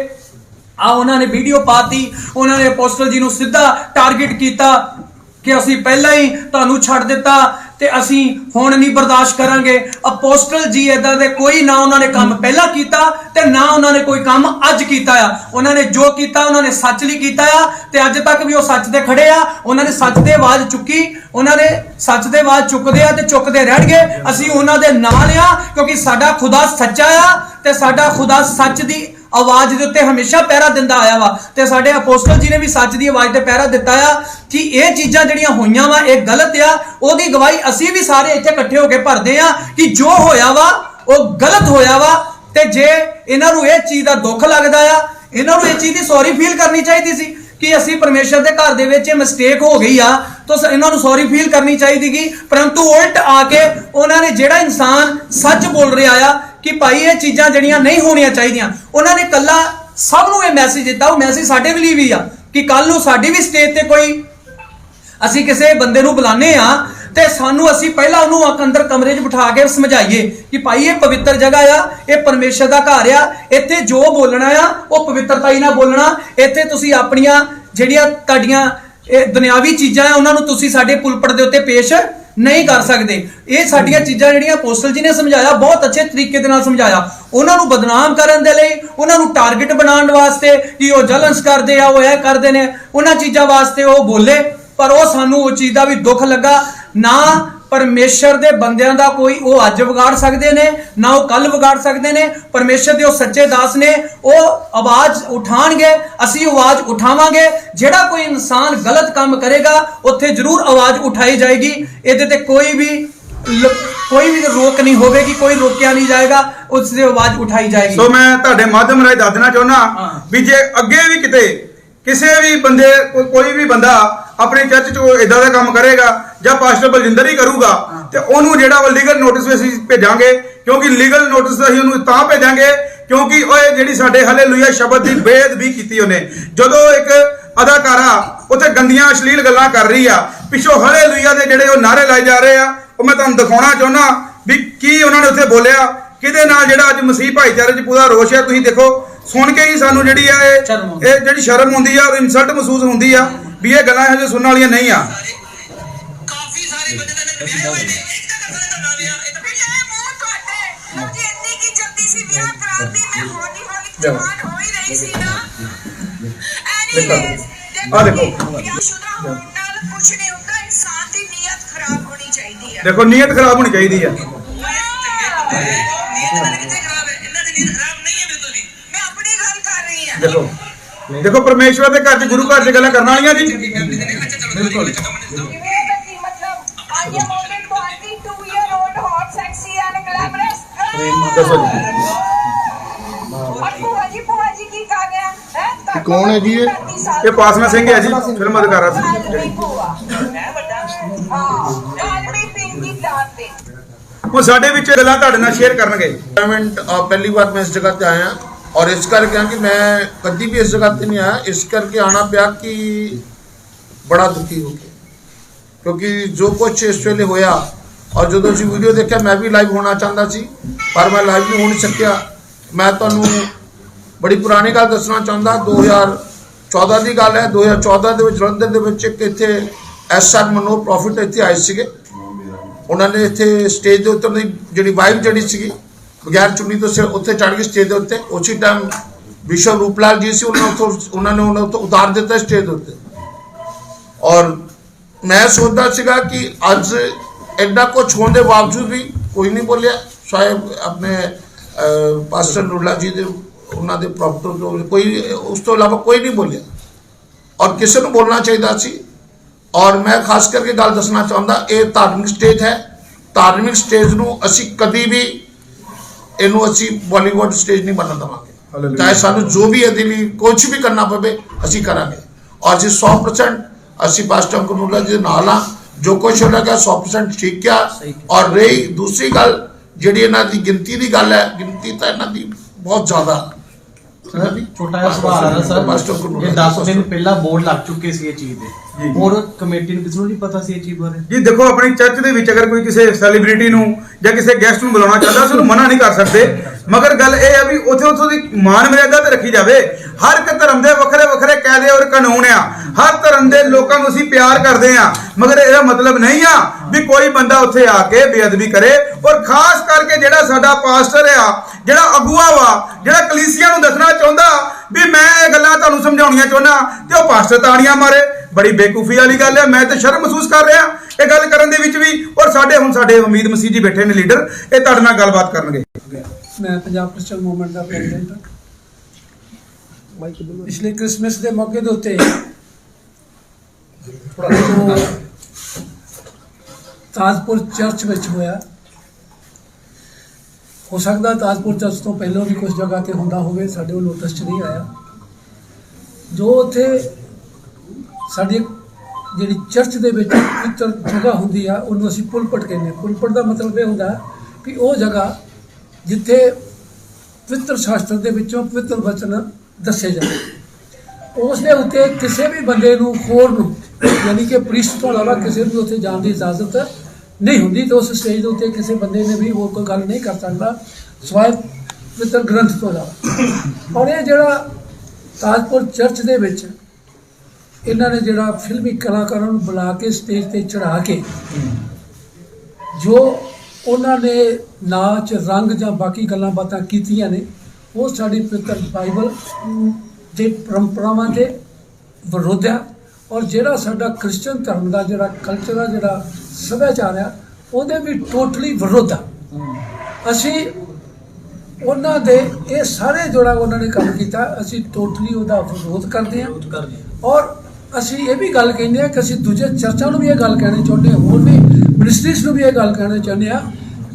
ਆ ਉਹਨਾਂ ਨੇ ਵੀਡੀਓ ਪਾਤੀ, ਉਹਨਾਂ ਨੇ ਅਪੋਸਟਲ ਜੀ ਨੂੰ ਸਿੱਧਾ ਟਾਰਗੇਟ ਕੀਤਾ ਕਿ ਅਸੀਂ ਪਹਿਲਾਂ ਹੀ ਤੁਹਾਨੂੰ ਛੱਡ ਦਿੱਤਾ ਤੇ ਅਸੀਂ ਹੁਣ ਨਹੀਂ ਬਰਦਾਸ਼ਤ ਕਰਾਂਗੇ। ਅਪੋਸਟਲ ਜੀ ਇਦਾਂ ਦੇ ਕੋਈ ਨਾ ਉਹਨਾਂ ਨੇ ਕੰਮ ਪਹਿਲਾਂ ਕੀਤਾ ਤੇ ਨਾ ਉਹਨਾਂ ਨੇ ਕੋਈ ਕੰਮ ਅੱਜ ਕੀਤਾ ਆ। ਉਹਨਾਂ ਨੇ ਜੋ ਕੀਤਾ, ਉਹਨਾਂ ਨੇ ਸੱਚ ਲਈ ਕੀਤਾ ਆ ਤੇ ਅੱਜ ਤੱਕ ਵੀ ਉਹ ਸੱਚ ਦੇ ਖੜੇ ਆ। ਉਹਨਾਂ ਨੇ ਸੱਚ ਦੇ ਆਵਾਜ਼ ਚੁੱਕੀ, ਉਹਨਾਂ ਨੇ ਸੱਚ ਦੇ ਆਵਾਜ਼ ਚੁੱਕਦੇ ਆ ਤੇ ਚੁੱਕਦੇ ਰਹਿਣਗੇ। ਅਸੀਂ ਉਹਨਾਂ ਦੇ ਨਾਲ ਆ ਕਿਉਂਕਿ ਸਾਡਾ ਖੁਦਾ ਸੱਚਾ ਆ ਤੇ ਸਾਡਾ ਖੁਦਾ ਸੱਚ ਦੀ ਆਵਾਜ਼ ਦੇ ਉੱਤੇ ਹਮੇਸ਼ਾ ਪਹਿਰਾ ਦਿੰਦਾ ਆਇਆ ਵਾ। ਤੇ ਸਾਡੇ ਅਪੋਸਟਲ ਜੀ ਨੇ ਵੀ ਸੱਚ ਦੀ ਆਵਾਜ਼ ਤੇ ਪਹਿਰਾ ਦਿੱਤਾ ਆ ਕਿ ਇਹ ਚੀਜ਼ਾਂ ਜਿਹੜੀਆਂ ਹੋਈਆਂ ਵਾ, ਇਹ ਗਲਤ ਆ। ਉਹਦੀ ਗਵਾਹੀ ਅਸੀਂ ਵੀ ਸਾਰੇ ਇੱਥੇ ਇਕੱਠੇ ਹੋ ਕੇ ਭਰਦੇ ਆ ਕਿ ਜੋ ਹੋਇਆ ਵਾ, ਉਹ ਗਲਤ ਹੋਇਆ ਵਾ। ਤੇ ਜੇ ਇਹਨਾਂ ਨੂੰ ਇਹ ਚੀਜ਼ ਦਾ ਦੁੱਖ ਲੱਗਦਾ ਆ, ਇਹਨਾਂ ਨੂੰ ਇਹ ਚੀਜ਼ ਦੀ ਸੌਰੀ ਫੀਲ ਕਰਨੀ ਚਾਹੀਦੀ ਸੀ ਕਿ ਅਸੀਂ ਪਰਮੇਸ਼ਰ ਦੇ ਘਰ ਦੇ ਵਿੱਚ ਇਹ ਮਿਸਟੇਕ ਹੋ ਗਈ ਆ, ਤਾਂ ਇਹਨਾਂ ਨੂੰ ਸੌਰੀ ਫੀਲ ਕਰਨੀ ਚਾਹੀਦੀਗੀ ਪਰੰਤੂ ਉਲਟ ਆ ਕੇ ਉਹਨਾਂ ਨੇ ਜਿਹੜਾ ਇਨਸਾਨ ਸੱਚ ਬੋਲ ਰਿਹਾ ਆ ਕਿ ਭਾਈ ਇਹ ਚੀਜ਼ਾਂ ਜਿਹੜੀਆਂ ਨਹੀਂ ਹੋਣੀਆਂ ਚਾਹੀਦੀਆਂ, ਉਹਨਾਂ ਨੇ ਕੱਲਾ ਸਭ ਨੂੰ ਇਹ ਮੈਸੇਜ ਦਿੱਤਾ, ਉਹ ਮੈਸੇਜ ਸਾਡੇ ਲਈ ਵੀ ਆ, ਕਿ ਕੱਲ ਨੂੰ ਸਾਡੀ ਵੀ ਸਟੇਜ ਤੇ ਕੋਈ ਅਸੀਂ ਕਿਸੇ ਬੰਦੇ ਨੂੰ ਬੁਲਾਣੇ ਆ ਤੇ ਸਾਨੂੰ ਅਸੀਂ ਪਹਿਲਾਂ ਉਹਨੂੰ ਅੰਦਰ ਕਮਰੇ 'ਚ ਬਿਠਾ ਕੇ ਸਮਝਾਈਏ ਕਿ ਭਾਈ ਇਹ ਪਵਿੱਤਰ ਜਗ੍ਹਾ ਆ, ਇਹ ਪਰਮੇਸ਼ਰ ਦਾ ਘਰ ਆ, ਇੱਥੇ ਜੋ ਬੋਲਣਾ ਆ, ਉਹ ਪਵਿੱਤਰਤਾ ਹੀ ਨਾਲ ਬੋਲਣਾ, ਇੱਥੇ ਤੁਸੀਂ ਆਪਣੀਆਂ ਜਿਹੜੀਆਂ ਤੁਹਾਡੀਆਂ ਇਹ ਦੁਨਿਆਵੀ ਚੀਜ਼ਾਂ ਆ, ਉਹਨਾਂ ਨੂੰ ਤੁਸੀਂ ਸਾਡੇ ਪੁਲਪਟ ਦੇ ਉੱਤੇ ਪੇਸ਼ ਨਹੀਂ ਕਰ ਸਕਦੇ। ਇਹ ਸਾਡੀਆਂ ਚੀਜ਼ਾਂ ਜਿਹੜੀਆਂ ਪੋਸਟਲ ਜੀ ਨੇ ਸਮਝਾਇਆ, ਬਹੁਤ ਅੱਛੇ ਤਰੀਕੇ ਦੇ ਨਾਲ ਸਮਝਾਇਆ। ਉਹਨਾਂ ਨੂੰ ਬਦਨਾਮ ਕਰਨ ਦੇ ਲਈ, ਉਹਨਾਂ ਨੂੰ ਟਾਰਗੇਟ ਬਣਾਉਣ ਵਾਸਤੇ ਕਿ ਉਹ ਜਲਨਸ ਕਰਦੇ ਆ, ਉਹ ਇਹ ਕਰਦੇ ਨੇ। ਉਹਨਾਂ ਚੀਜ਼ਾਂ ਵਾਸਤੇ ਉਹ ਬੋਲੇ, ਪਰ ਉਹ ਸਾਨੂੰ ਉਹ ਚੀਜ਼ ਦਾ ਵੀ ਦੁੱਖ ਲੱਗਾ। ਨਾ ਪਰਮੇਸ਼ਰ ਦੇ ਬੰਦਿਆਂ ਦਾ ਕੋਈ ਉਹ ਅੱਜ ਵਿਗਾੜ ਸਕਦੇ ਨੇ ਨਾ ਉਹ ਕੱਲ ਵਿਗਾੜ ਸਕਦੇ ਨੇ ਪਰਮੇਸ਼ਰ ਦੇ ਉਹ ਸੱਚੇ ਦਾਸ ਨੇ ਉਹ ਆਵਾਜ਼ ਉਠਾਣਗੇ ਅਸੀਂ ਆਵਾਜ਼ ਉਠਾਵਾਂਗੇ ਜਿਹੜਾ ਕੋਈ ਇਨਸਾਨ ਗਲਤ ਕੰਮ ਕਰੇਗਾ ਉੱਥੇ ਜ਼ਰੂਰ ਆਵਾਜ਼ ਉਠਾਈ ਜਾਏਗੀ ਇਹਦੇ ਤੇ ਕੋਈ ਵੀ ਕੋਈ ਵੀ ਰੋਕ ਨਹੀਂ ਹੋਵੇਗੀ ਕੋਈ ਰੋਕਿਆ ਨਹੀਂ ਜਾਏਗਾ ਉਸ ਦੀ ਆਵਾਜ਼ ਉਠਾਈ ਜਾਏਗੀ ਸੋ ਮੈਂ ਤੁਹਾਡੇ ਮਾਧਿਅਮ ਰਾਹੀਂ ਦੱਸ ਦੇਣਾ ਚਾਹੁੰਦਾ। ਵੀ ਜੇ ਅੱਗੇ ਵੀ ਕਿਤੇ ਕਿਸੇ ਵੀ ਬੰਦੇ ਕੋਈ ਵੀ ਬੰਦਾ ਆਪਣੇ ਚਰਚ 'ਚ ਕੋਈ ਇਦਾਂ ਦਾ ਕੰਮ ਕਰੇਗਾ ਜਾਂ ਪਾਸਟਰ ਬਲਜਿੰਦਰ ਹੀ ਕਰੂਗਾ ਤੇ ਉਹਨੂੰ ਜਿਹੜਾ ਵਾ ਲੀਗਲ ਨੋਟਿਸ ਵੀ ਅਸੀਂ ਭੇਜਾਂਗੇ ਕਿਉਂਕਿ ਲੀਗਲ ਨੋਟਿਸ ਅਸੀਂ ਉਹਨੂੰ ਤਾਂ ਭੇਜਾਂਗੇ ਕਿਉਂਕਿ ਉਹ ਜਿਹੜੀ ਸਾਡੇ ਹਲੇਲੂਇਆ ਸ਼ਬਦ ਦੀ ਬੇਅਦਬੀ ਕੀਤੀ ਉਹਨੇ। ਜਦੋਂ ਇੱਕ ਅਦਾਕਾਰਾ ਉੱਥੇ ਗੰਦੀਆਂ ਅਸ਼ਲੀਲ ਗੱਲਾਂ ਕਰ ਰਹੀ ਆ ਪਿੱਛੋਂ ਹਲੇਲੂਇਆ ਦੇ ਜਿਹੜੇ ਉਹ ਨਾਰੇ ਲਾਏ ਜਾ ਰਹੇ ਆ ਉਹ ਮੈਂ ਤੁਹਾਨੂੰ ਦਿਖਾਉਣਾ ਚਾਹੁੰਦਾ ਵੀ ਕੀ ਉਹਨਾਂ ਨੇ ਉੱਥੇ ਬੋਲਿਆ ਕਿਹਦੇ ਨਾਲ ਜਿਹੜਾ ਅੱਜ ਮਸੀਹ ਭਾਈਚਾਰੇ 'ਚ ਪੂਰਾ ਰੋਸ਼ ਹੈ ਤੁਸੀਂ ਦੇਖੋ ਸੁਣ ਕੇ ਹੀ ਸਾਨੂੰ ਜਿਹੜੀ ਆ ਇਹ ਜਿਹੜੀ ਸ਼ਰਮ ਹੁੰਦੀ ਆ ਔਰ ਇਨਸਲਟ ਮਹਿਸੂਸ ਹੁੰਦੀ ਆ। ਵੀ ਇਹ ਗੱਲਾਂ ਇਹੋ ਜਿਹੇ ਸੁਣਨ ਵਾਲੀਆਂ ਨਹੀਂ ਆ। ਕਾਫੀ ਸਾਰੇ ਬੰਦੇ ਤਾਂ ਵਿਆਹੇ ਹੋਏ ਨੇ। ਇੱਕ ਤਾਂ ਕਦੇ ਦਾ ਵਿਆਹ ਇਹ ਤਾਂ ਇਹ ਮੂੰਹ ਤੁਹਾਡੇ। ਜੀ ਇੰਨੀ ਕੀ ਜਲਦੀ ਸੀ ਵਿਆਹ ਕਰਾਉਣ ਦੀ ਮੈਂ ਹੌਲੀ ਹੌਲੀ ਲਿਆਓ। ਜਵਾਨ ਹੋ ਹੀ ਰਹੀ ਸੀ ਨਾ। ਦੇਖੋ। ਐਨੀਵੇਜ਼ ਆਹ ਦੇਖੋ। ਸ਼ੁਦਾ ਹੋਣ ਨਾਲ ਕੁਝ ਨਹੀਂ ਹੁੰਦਾ ਇਨਸਾਨ ਦੀ ਨੀਅਤ ਖਰਾਬ ਹੋਣੀ ਚਾਹੀਦੀ ਹੈ ਦੇਖੋ ਨੀਅਤ ਖਰਾਬ ਹੋਣੀ ਚਾਹੀਦੀ ਆ। ਨੀਅਤ ਨਾਲ ਕਿੱਥੇ ਖਰਾਬ ਹੈ? ਇਹਨਾਂ ਦੀ ਨੀਅਤ ਖਰਾਬ ਨਹੀਂ ਹੈ ਬਿਲਕੁਲ ਵੀ। ਮੈਂ ਆਪਣੀ ਗੱਲ ਕਰ ਰਹੀ ਹਾਂ ਦੇਖੋ। ਦੇਖੋ ਪਰਮੇਸ਼ਵਰ ਦੇ ਘਰ 'ਚ ਗੁਰੂ ਘਰ 'ਚ ਗੱਲਾਂ ਕਰਨ ਵਾਲੀਆਂ ਜੀ। ਬਿਲਕੁਲ ਕੌਣ ਹੈ ਜੀ ਇਹ? ਇਹ ਪਾਸਨਾ ਸਿੰਘ ਹੈ ਜੀ ਫਿਲਮ ਅਧਿਕਾਰਾ ਸਿੰਘ ਉਹ ਸਾਡੇ ਵਿੱਚ ਗੱਲਾਂ ਤੁਹਾਡੇ ਨਾਲ ਸ਼ੇਅਰ ਕਰਨਗੇ। ਪਹਿਲੀ ਵਾਰ ਮੈਂ ਇਸ ਜਗ੍ਹਾ ਤੇ ਆਇਆ। ਔਰ ਇਸ ਕਰਕੇ ਆ ਕਿ ਮੈਂ ਕਦੀ ਵੀ ਇਸ ਜਗ੍ਹਾ ਤੇ ਨਹੀਂ ਆਇਆ। ਇਸ ਕਰਕੇ ਆਣਾ ਪਿਆ ਕਿ ਬੜਾ ਦੁਖੀ ਹੋ ਗਿਆ ਕਿਉਂਕਿ ਜੋ ਕੁਝ ਇਸ ਵੇਲੇ ਹੋਇਆ ਔਰ ਜਦੋਂ ਅਸੀਂ ਵੀਡੀਓ ਦੇਖਿਆ, ਮੈਂ ਵੀ ਲਾਈਵ ਹੋਣਾ ਚਾਹੁੰਦਾ ਸੀ, ਪਰ ਮੈਂ ਲਾਈਵ ਨਹੀਂ ਹੋ ਨਹੀਂ ਸਕਿਆ। ਮੈਂ ਤੁਹਾਨੂੰ ਬੜੀ ਪੁਰਾਣੀ ਗੱਲ ਦੱਸਣਾ ਚਾਹੁੰਦਾ। 2014 ਦੀ ਗੱਲ ਹੈ। 2014 ਦੇ ਵਿੱਚ ਜਲੰਧਰ ਦੇ ਵਿੱਚ ਇੱਕ ਇੱਥੇ ਐਸਆਰ ਮਨੋ ਪ੍ਰੋਫਿਟ ਇੱਥੇ ਆਏ ਸੀਗੇ। ਉਹਨਾਂ ਨੇ ਇੱਥੇ ਸਟੇਜ ਦੇ ਉੱਤੇ ਜਿਹੜੀ ਵਾਈਬ ਜਿਹੜੀ ਸੀਗੀ। ਬਗੈਰ ਚੁੰਨੀ ਤੋਂ ਸਿਰ ਉੱਥੇ ਚੜ੍ਹ ਗਈ ਸਟੇਜ ਦੇ ਉੱਤੇ ਉਸੇ ਟਾਈਮ ਵਿਸ਼ਵ ਰੂਪਲਾਲ ਜੀ ਸੀ, ਉਹਨਾਂ ਉੱਥੋਂ, ਉਹਨਾਂ ਨੇ ਉਹਨਾਂ ਉੱਥੋਂ ਉਤਾਰ ਦਿੱਤਾ ਸਟੇਜ ਦੇ ਉੱਤੇ। ਔਰ ਮੈਂ ਸੋਚਦਾ ਸੀਗਾ ਕਿ ਅੱਜ ਐਡਾ ਕੁਝ ਹੋਣ ਦੇ ਬਾਵਜੂਦ ਵੀ ਕੋਈ ਨਹੀਂ ਬੋਲਿਆ। ਸ਼ਾਇਦ ਆਪਣੇ ਪਾਸਟਰ ਨੂਰਲਾ ਜੀ ਦੇ, ਉਹਨਾਂ ਦੇ ਪ੍ਰੋਪਰਟੀ ਤੋਂ ਕੋਈ, ਉਸ ਤੋਂ ਇਲਾਵਾ ਕੋਈ ਨਹੀਂ ਬੋਲਿਆ। ਔਰ ਕਿਸੇ ਨੂੰ ਬੋਲਣਾ ਚਾਹੀਦਾ ਸੀ। ਔਰ ਮੈਂ ਖਾਸ ਕਰਕੇ ਗੱਲ ਦੱਸਣਾ ਚਾਹੁੰਦਾ, ਇਹ ਧਾਰਮਿਕ ਸਟੇਜ ਹੈ। ਧਾਰਮਿਕ ਸਟੇਜ ਨੂੰ ਅਸੀਂ ਕਦੀ ਵੀ ਇਹਨੂੰ ਅਸੀਂ ਬਾਲੀਵੁੱਡ ਸਟੇਜ ਨਹੀਂ ਬਣਨ ਦੇਵਾਂਗੇ। ਚਾਹੇ ਸਾਨੂੰ ਜੋ ਵੀ ਇਹਦੇ ਲਈ ਕੁਝ ਵੀ ਕਰਨਾ ਪਵੇ ਅਸੀਂ ਕਰਾਂਗੇ। ਔਰ ਅਸੀਂ 100% ਅਸੀਂ ਪਾਸਟਰ ਕਨੂਲਾ ਜੀ ਦੇ ਨਾਲ ਆ ਜੋ ਕੁਝ ਉਹਨਾਂ ਦਾ 100% ਠੀਕ ਆ ਔਰ ਰਹੀ ਦੂਸਰੀ ਗੱਲ ਜਿਹੜੀ ਇਹਨਾਂ ਦੀ ਗਿਣਤੀ ਦੀ ਗੱਲ ਹੈ ਗਿਣਤੀ ਤਾਂ ਇਹਨਾਂ ਦੀ ਬਹੁਤ ਜ਼ਿਆਦਾ। ਛੋਟਾ ਜਿਹਾ ਸਵਾਲ ਆ ਸਰ ਇਹ 10 ਦਿਨ ਪਹਿਲਾਂ ਬੋਰਡ ਲੱਗ ਚੁੱਕੇ ਸੀ ਇਹ ਚੀਜ਼ ਜੀ। ਕਮੇਟੀ ਨੂੰ ਕਿਸੇ ਨੂੰ ਨਹੀਂ ਪਤਾ ਸੀ ਇਹ ਚੀਜ਼ ਬਾਰੇ? ਜੀ ਦੇਖੋ ਆਪਣੀ ਚਰਚ ਦੇ ਵਿੱਚ ਅਗਰ ਕੋਈ ਕਿਸੇ ਸੈਲੀਬ੍ਰਿਟੀ ਨੂੰ ਜਾਂ ਕਿਸੇ ਗੈਸਟ ਨੂੰ ਬੁਲਾਉਣਾ ਚਾਹੁੰਦਾ ਉਸ ਨੂੰ ਮਨਾ ਨਹੀਂ ਕਰ ਸਕਦੇ। ਮਗਰ ਗੱਲ ਇਹ ਹੈ ਵੀ ਉਥੇ ਉਥੋਂ ਦੀ ਮਾਨ ਮਰਿਆਦਾ ਤੇ ਰੱਖੀ ਜਾਵੇ। ਹਰ ਇੱਕ ਧਰਮ ਦੇ ਵੱਖਰੇ ਵੱਖਰੇ ਕਾਇਦੇ ਔਰ ਕਾਨੂੰਨ ਆ। ਹਰ ਧਰਮ ਦੇ ਲੋਕਾਂ ਨੂੰ ਅਸੀਂ ਪਿਆਰ ਕਰਦੇ ਆ। ਮਗਰ ਇਹਦਾ ਮਤਲਬ ਨਹੀਂ ਆ ਵੀ ਕੋਈ ਬੰਦਾ ਉੱਥੇ ਆ ਕੇ ਬੇਅਦਬੀ ਕਰੇ ਔਰ ਖਾਸ ਕਰਕੇ ਜਿਹੜਾ ਸਾਡਾ ਪਾਸਟਰ ਆ ਜਿਹੜਾ ਅਗੂਆ ਵਾ ਜਿਹੜਾ ਕਲੀਸਿਆ ਨੂੰ ਦੱਸਣਾ ਚਾਹੁੰਦਾ ਵੀ ਮੈਂ ਇਹ ਗੱਲਾਂ ਤੁਹਾਨੂੰ ਸਮਝਾਉਣੀਆਂ ਚਾਹੁੰਦਾ ਤੇ ਉਹ ਪਾਸਟਰ ਤਾੜੀਆਂ ਮਾਰੇ। ਬੜੀ ਬੇਕੂਫੀ ਵਾਲੀ ਗੱਲ ਹੈ, ਮੈਂ ਤੇ ਸ਼ਰਮ ਮਹਿਸੂਸ ਕਰ ਰਿਹਾ। ਇਹ ਗੱਲ ਕਰਨ ਦੇ ਵਿੱਚ ਵੀ ਔਰ ਸਾਡੇ ਹੁਣ ਸਾਡੇ ਉਮੀਦ ਮਸੀਹ ਜੀ ਬੈਠੇ ਨੇ ਲੀਡਰ, ਇਹ ਤੁਹਾਡੇ ਨਾਲ ਗੱਲਬਾਤ ਕਰਨਗੇ। ਮੈਂ ਪੰਜਾਬ ਕ੍ਰਿਸਚਨ ਮੂਵਮੈਂਟ ਦਾ ਪ੍ਰੈਜ਼ੀਡੈਂਟ ਹਾਂ। ਪਿਛਲੇ ਕ੍ਰਿਸਮਸ ਦੇ ਮੌਕੇ ਦੇ ਉੱਤੇ ਤਾਜਪੁਰ ਚਰਚ ਵਿੱਚ ਹੋਇਆ। ਹੋ ਸਕਦਾ ਤਾਜਪੁਰ ਚਰਚ ਤੋਂ ਪਹਿਲਾਂ ਵੀ ਕੁਝ ਜਗ੍ਹਾ ਤੇ ਹੁੰਦਾ ਹੋਵੇ, ਸਾਡੇ ਉਹ ਨੋਟਿਸ 'ਚ ਨਹੀਂ ਆਇਆ। ਜੋ ਉੱਥੇ ਸਾਡੀ ਜਿਹੜੀ ਚਰਚ ਦੇ ਵਿੱਚ ਪਵਿੱਤਰ ਜਗ੍ਹਾ ਹੁੰਦੀ ਆ, ਉਹਨੂੰ ਅਸੀਂ ਪੁਲਪਟ ਕਹਿੰਦੇ ਹਾਂ। ਪੁਲਪਟ ਦਾ ਮਤਲਬ ਇਹ ਹੁੰਦਾ ਕਿ ਉਹ ਜਗ੍ਹਾ ਜਿੱਥੇ ਪਵਿੱਤਰ ਸ਼ਾਸਤਰ ਦੇ ਵਿੱਚੋਂ ਪਵਿੱਤਰ ਵਚਨ ਦੱਸੇ ਜਾਂਦੇ ਉਸ ਦੇ ਉੱਤੇ ਕਿਸੇ ਵੀ ਬੰਦੇ ਨੂੰ, ਹੋਰ ਨੂੰ, ਯਾਨੀ ਕਿ ਪ੍ਰੀਸਟ ਤੋਂ ਇਲਾਵਾ ਕਿਸੇ ਨੂੰ ਉੱਥੇ ਜਾਣ ਦੀ ਇਜਾਜ਼ਤ ਨਹੀਂ ਹੁੰਦੀ ਤੇ ਉਸ ਸਟੇਜ ਦੇ ਉੱਤੇ ਕਿਸੇ ਬੰਦੇ ਨੇ ਵੀ ਹੋਰ ਕੋਈ ਗੱਲ ਨਹੀਂ ਕਰ ਸਕਦਾ ਸਵਾਇ ਪਵਿੱਤਰ ਗ੍ਰੰਥ ਤੋਂ ਇਲਾਵਾ। ਔਰ ਇਹ ਜਿਹੜਾ ਤਾਜਪੁਰ ਚਰਚ ਦੇ ਵਿੱਚ ਇਹਨਾਂ ਨੇ ਜਿਹੜਾ ਫਿਲਮੀ ਕਲਾਕਾਰਾਂ ਨੂੰ ਬੁਲਾ ਕੇ ਸਟੇਜ ਤੇ ਚੜਾ ਕੇ ਜੋ ਉਹਨਾਂ ਨੇ ਨਾਚ ਰੰਗ ਜਾਂ ਬਾਕੀ ਗੱਲਾਂ ਬਾਤਾਂ ਕੀਤੀਆਂ ਨੇ ਉਹ ਸਾਡੀ ਪਵਿੱਤਰ ਬਾਈਬਲ ਦੇ ਪਰੰਪਰਾਵਾਂ ਦੇ ਵਿਰੋਧ ਆ। ਔਰ ਜਿਹੜਾ ਸਾਡਾ ਕ੍ਰਿਸਚੀਅਨ ਧਰਮ ਦਾ ਜਿਹੜਾ ਕਲਚਰ ਆ ਜਿਹੜਾ ਸੱਭਿਆਚਾਰ ਆ ਉਹਦੇ ਵੀ ਟੋਟਲੀ ਵਿਰੋਧ ਆ। ਅਸੀਂ ਉਹਨਾਂ ਦੇ ਇਹ ਸਾਰੇ ਜਿਹੜਾ ਉਹਨਾਂ ਨੇ ਕੰਮ ਕੀਤਾ ਅਸੀਂ ਟੋਟਲੀ ਉਹਦਾ ਵਿਰੋਧ ਕਰਦੇ ਹਾਂ ਔਰ ਅਸੀਂ ਇਹ ਵੀ ਗੱਲ ਕਹਿੰਦੇ ਆ ਕਿ ਅਸੀਂ ਦੂਜੇ ਚਰਚਾਂ ਨੂੰ ਵੀ ਇਹ ਗੱਲ ਕਹਿਣੀ ਚਾਹੁੰਦੇ ਹਾਂ ਹੋਰ ਵੀ ਮਿਨਿਸਟਰੀਜ਼ ਨੂੰ ਵੀ ਇਹ ਗੱਲ ਕਹਿਣਾ ਚਾਹੁੰਦੇ ਆ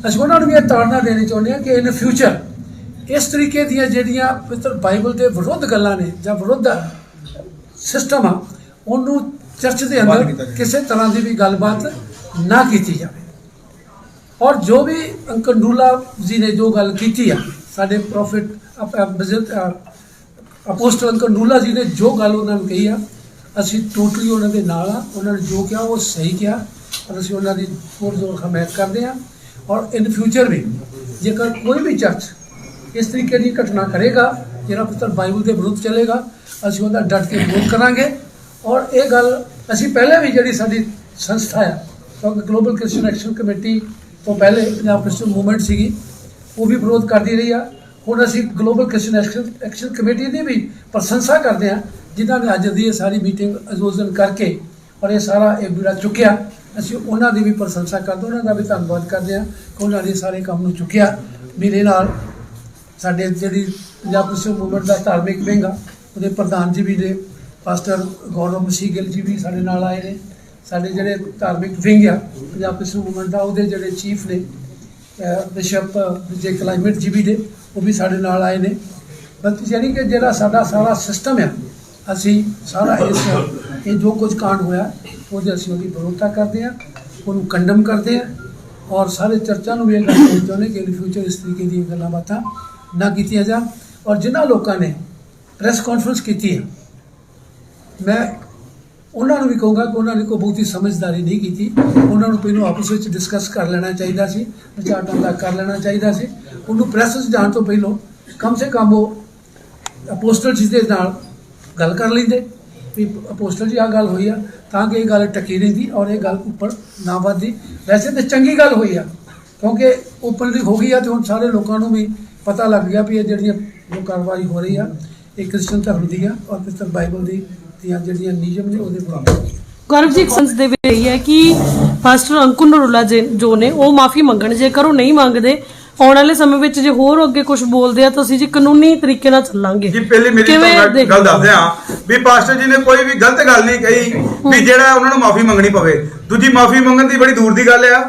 ਅਸੀਂ ਉਹਨਾਂ ਨੂੰ ਵੀ ਇਹ ਤਾੜਨਾ ਦੇਣੀ ਚਾਹੁੰਦੇ ਆ ਕਿ ਇਨ ਫਿਊਚਰ ਇਸ ਤਰੀਕੇ ਦੀਆਂ ਜਿਹੜੀਆਂ ਪਵਿੱਤਰ ਬਾਈਬਲ ਦੇ ਵਿਰੁੱਧ ਗੱਲਾਂ ਨੇ ਜਾਂ ਵਿਰੁੱਧ ਸਿਸਟਮ ਆ ਉਹਨੂੰ ਚਰਚ ਦੇ ਅੰਦਰ। ਕਿਸੇ ਤਰ੍ਹਾਂ ਦੀ ਵੀ ਗੱਲਬਾਤ ਨਾ ਕੀਤੀ ਜਾਵੇ ਔਰ ਜੋ ਵੀ ਅੰਕਲ ਨੂਲਾ ਜੀ ਨੇ ਜੋ ਗੱਲ ਕੀਤੀ ਆ ਸਾਡੇ ਪ੍ਰੋਫਿਟ ਅਪੋਸਟਲ ਅੰਕਲ ਨੂਲਾ ਜੀ ਨੇ ਜੋ ਗੱਲ ਉਹਨਾਂ ਨੂੰ ਕਹੀ ਆ ਅਸੀਂ ਟੋਟਲੀ ਉਹਨਾਂ ਦੇ ਨਾਲ ਆ। ਉਹਨਾਂ ਨੇ ਜੋ ਕਿਹਾ ਉਹ ਸਹੀ ਕਿਹਾ। ਔਰ ਅਸੀਂ ਉਹਨਾਂ ਦੀ ਹੋਰ ਜ਼ੋਰ ਹਮਾਇਤ ਕਰਦੇ ਆ। ਔਰ ਇਨ ਫਿਊਚਰ ਵੀ, ਜੇਕਰ ਕੋਈ ਵੀ ਚਰਚ ਇਸ ਤਰੀਕੇ ਦੀ ਘਟਨਾ ਕਰੇਗਾ, ਜਿਹੜਾ ਪੁੱਤਰ ਬਾਈਬਲ ਦੇ ਵਿਰੁੱਧ ਚੱਲੇਗਾ, ਅਸੀਂ ਉਹਦਾ ਡਟ ਕੇ ਵਿਰੋਧ ਕਰਾਂਗੇ। ਔਰ ਇਹ ਗੱਲ ਅਸੀਂ ਪਹਿਲੇ ਵੀ ਜਿਹੜੀ ਸਾਡੀ ਸੰਸਥਾ ਆ ਕਿਉਂਕਿ ਗਲੋਬਲ ਕ੍ਰਿਸਚੀਅਨ ਐਕਸ਼ਨ ਕਮੇਟੀ ਤੋਂ ਪਹਿਲੇ ਪੰਜਾਬ ਕ੍ਰਿਸਚੀਅਨ ਮੂਵਮੈਂਟ ਸੀਗੀ, ਉਹ ਵੀ ਵਿਰੋਧ ਕਰਦੀ ਰਹੀ ਆ। ਹੁਣ ਅਸੀਂ Global Christian Action Action Committee ਦੀ ਵੀ ਪ੍ਰਸ਼ੰਸਾ ਕਰਦੇ ਹਾਂ ਜਿਨ੍ਹਾਂ ਨੇ ਅੱਜ ਦੀ ਇਹ ਸਾਰੀ ਮੀਟਿੰਗ ਆਯੋਜਨ ਕਰਕੇ ਔਰ ਇਹ ਸਾਰਾ ਇਹ ਬੀੜਾ ਚੁੱਕਿਆ, ਅਸੀਂ ਉਹਨਾਂ ਦੀ ਵੀ ਪ੍ਰਸ਼ੰਸਾ ਕਰਦੇ, ਉਹਨਾਂ ਦਾ ਵੀ ਧੰਨਵਾਦ ਕਰਦੇ ਹਾਂ ਕਿ ਉਹਨਾਂ ਨੇ ਸਾਰੇ ਕੰਮ ਨੂੰ ਚੁੱਕਿਆ। ਮੇਰੇ ਨਾਲ ਸਾਡੇ ਜਿਹੜੀ ਪੰਜਾਬ ਕ੍ਰਿਸਚਨ ਮੂਵਮੈਂਟ ਦਾ ਧਾਰਮਿਕ ਵਿੰਗ ਆ, ਉਹਦੇ ਪ੍ਰਧਾਨ ਜੀ ਵੀ ਨੇ, ਪਾਸਟਰ ਗੌਰਵ ਮਸ਼ੀਗਲ ਜੀ ਵੀ ਸਾਡੇ ਨਾਲ ਆਏ ਨੇ। ਸਾਡੇ ਜਿਹੜੇ ਧਾਰਮਿਕ ਵਿੰਗ ਆ, ਪੰਜਾਬ ਕ੍ਰਿਸਚਨ ਮੂਵਮੈਂਟ ਦਾ, ਉਹਦੇ ਜਿਹੜੇ ਚੀਫ ਨੇ, ਅਹ ਬਿਸ਼ਪ ਵਿਜੇ ਕਲਾਈਮੇਟ ਜੀ ਵੀ ਨੇ, ਉਹ ਵੀ ਸਾਡੇ ਨਾਲ ਆਏ ਨੇ। ਬਸ ਯਾਨੀ ਕਿ ਜਿਹੜਾ ਸਾਡਾ ਸਾਰਾ ਸਿਸਟਮ ਆ ਅਸੀਂ ਸਾਰਾ ਇਸ, ਇਹ ਜੋ ਕੁਝ ਕਾਂਡ ਹੋਇਆ, ਉਹਦੇ ਅਸੀਂ ਉਹਦੀ ਵਿਰੋਧਤਾ ਕਰਦੇ ਆ ਉਹਨੂੰ ਕੰਡਮ ਕਰਦੇ ਆ ਔਰ ਸਾਰੇ ਚਰਚਾ ਨੂੰ ਵੀ ਇਹ ਗੱਲ ਚਾਹੁੰਦੇ ਕਿ ਫਿਊਚਰ ਇਸ ਤਰੀਕੇ ਦੀਆਂ ਗੱਲਾਂ ਬਾਤਾਂ ਨਾ ਕੀਤੀਆਂ ਜਾਣ। ਔਰ ਜਿਨ੍ਹਾਂ ਲੋਕਾਂ ਨੇ ਪ੍ਰੈਸ ਕਾਨਫਰੰਸ ਕੀਤੀ ਹੈ, ਮੈਂ ਉਹਨਾਂ ਨੂੰ ਵੀ ਕਹੂੰਗਾ ਕਿ ਉਹਨਾਂ ਨੇ ਕੋਈ ਬਹੁਤੀ ਸਮਝਦਾਰੀ ਨਹੀਂ ਕੀਤੀ। ਉਹਨਾਂ ਨੂੰ ਪਹਿਲਾਂ ਆਪਸ ਵਿੱਚ ਡਿਸਕਸ ਕਰ ਲੈਣਾ ਚਾਹੀਦਾ ਸੀ, ਵਿਚਾਰ ਵਟਾਂਦਰਾ ਕਰ ਲੈਣਾ ਚਾਹੀਦਾ ਸੀ। ਉਹਨੂੰ ਪ੍ਰੈਸ 'ਚ ਜਾਣ ਤੋਂ ਪਹਿਲਾਂ ਕਮ ਸੇ ਕਮ ਉਹ ਪੋਸਟਰ ਜੀ ਦੇ ਨਾਲ ਗੱਲ ਕਰ ਲੈਂਦੇ। ਵੀ ਅਪੋਸਟਲ ਜੀ ਆ ਗੱਲ ਹੋਈ ਆ, ਤਾਂ ਕਿ ਇਹ ਗੱਲ ਟਕੀ ਰਹਿੰਦੀ ਔਰ ਇਹ ਗੱਲ ਉੱਪਰ ਨਾ ਵੱਧਦੀ। ਵੈਸੇ ਤਾਂ ਚੰਗੀ ਗੱਲ ਹੋਈ ਆ, ਕਿਉਂਕਿ ਓਪਨਲੀ ਹੋ ਗਈ ਆ ਤੇ ਹੁਣ ਸਾਰੇ ਲੋਕਾਂ ਨੂੰ ਵੀ ਪਤਾ ਲੱਗ ਗਿਆ ਵੀ ਇਹ ਜਿਹੜੀਆਂ ਜੋ ਕਾਰਵਾਈ ਹੋ ਰਹੀ ਆ, ਇਹ ਕ੍ਰਿਸਚਨ ਧਰਮ ਦੀ ਆ ਔਰ ਕ੍ਰਿਸਚਨ ਬਾਈਬਲ ਦੀ ਦੀਆਂ ਜਿਹੜੀਆਂ ਨਿਯਮ ਨੇ ਉਹਦੇ ਮੁਤਾਬਕ। ਗੌਰਵ ਜੀ ਸੰਸ ਦੇ ਵਿੱਚ ਇਹ ਹੈ ਕਿ ਫਾਸਟਰ ਅੰਕੁਨ ਨਰੂਲਾ ਜੀ ਜੋ ਨੇ, ਉਹ ਮਾਫੀ ਮੰਗਣ, ਜੇਕਰ ਉਹ ਨਹੀਂ ਮੰਗਦੇ ਆਉਣ ਵਾਲੇ ਸਮੇਂ ਵਿੱਚ ਜੇ ਹੋਰ ਅੱਗੇ ਕੁਝ ਬੋਲਦੇ ਆ ਤਾਂ ਅਸੀਂ ਜੀ ਕਾਨੂੰਨੀ ਤਰੀਕੇ ਨਾਲ ਚੱਲਾਂਗੇ। ਜੀ ਪਹਿਲੇ ਮੇਰੀ ਕਿਵੇਂ ਤੁਹਾਨੂੰ ਗੱਲ ਦੱਸਦੇ ਆ ਵੀ ਪਾਸਟਰ ਜੀ ਨੇ ਕੋਈ ਵੀ ਗਲਤ ਗੱਲ ਨਹੀਂ ਕਹੀ ਵੀ ਜਿਹੜਾ ਉਹਨਾਂ ਨੂੰ ਮਾਫੀ ਮੰਗਣੀ ਪਵੇ। ਦੂਜੀ ਮਾਫੀ ਮੰਗਣ ਦੀ ਬੜੀ ਦੂਰ ਦੀ ਗੱਲ ਆ।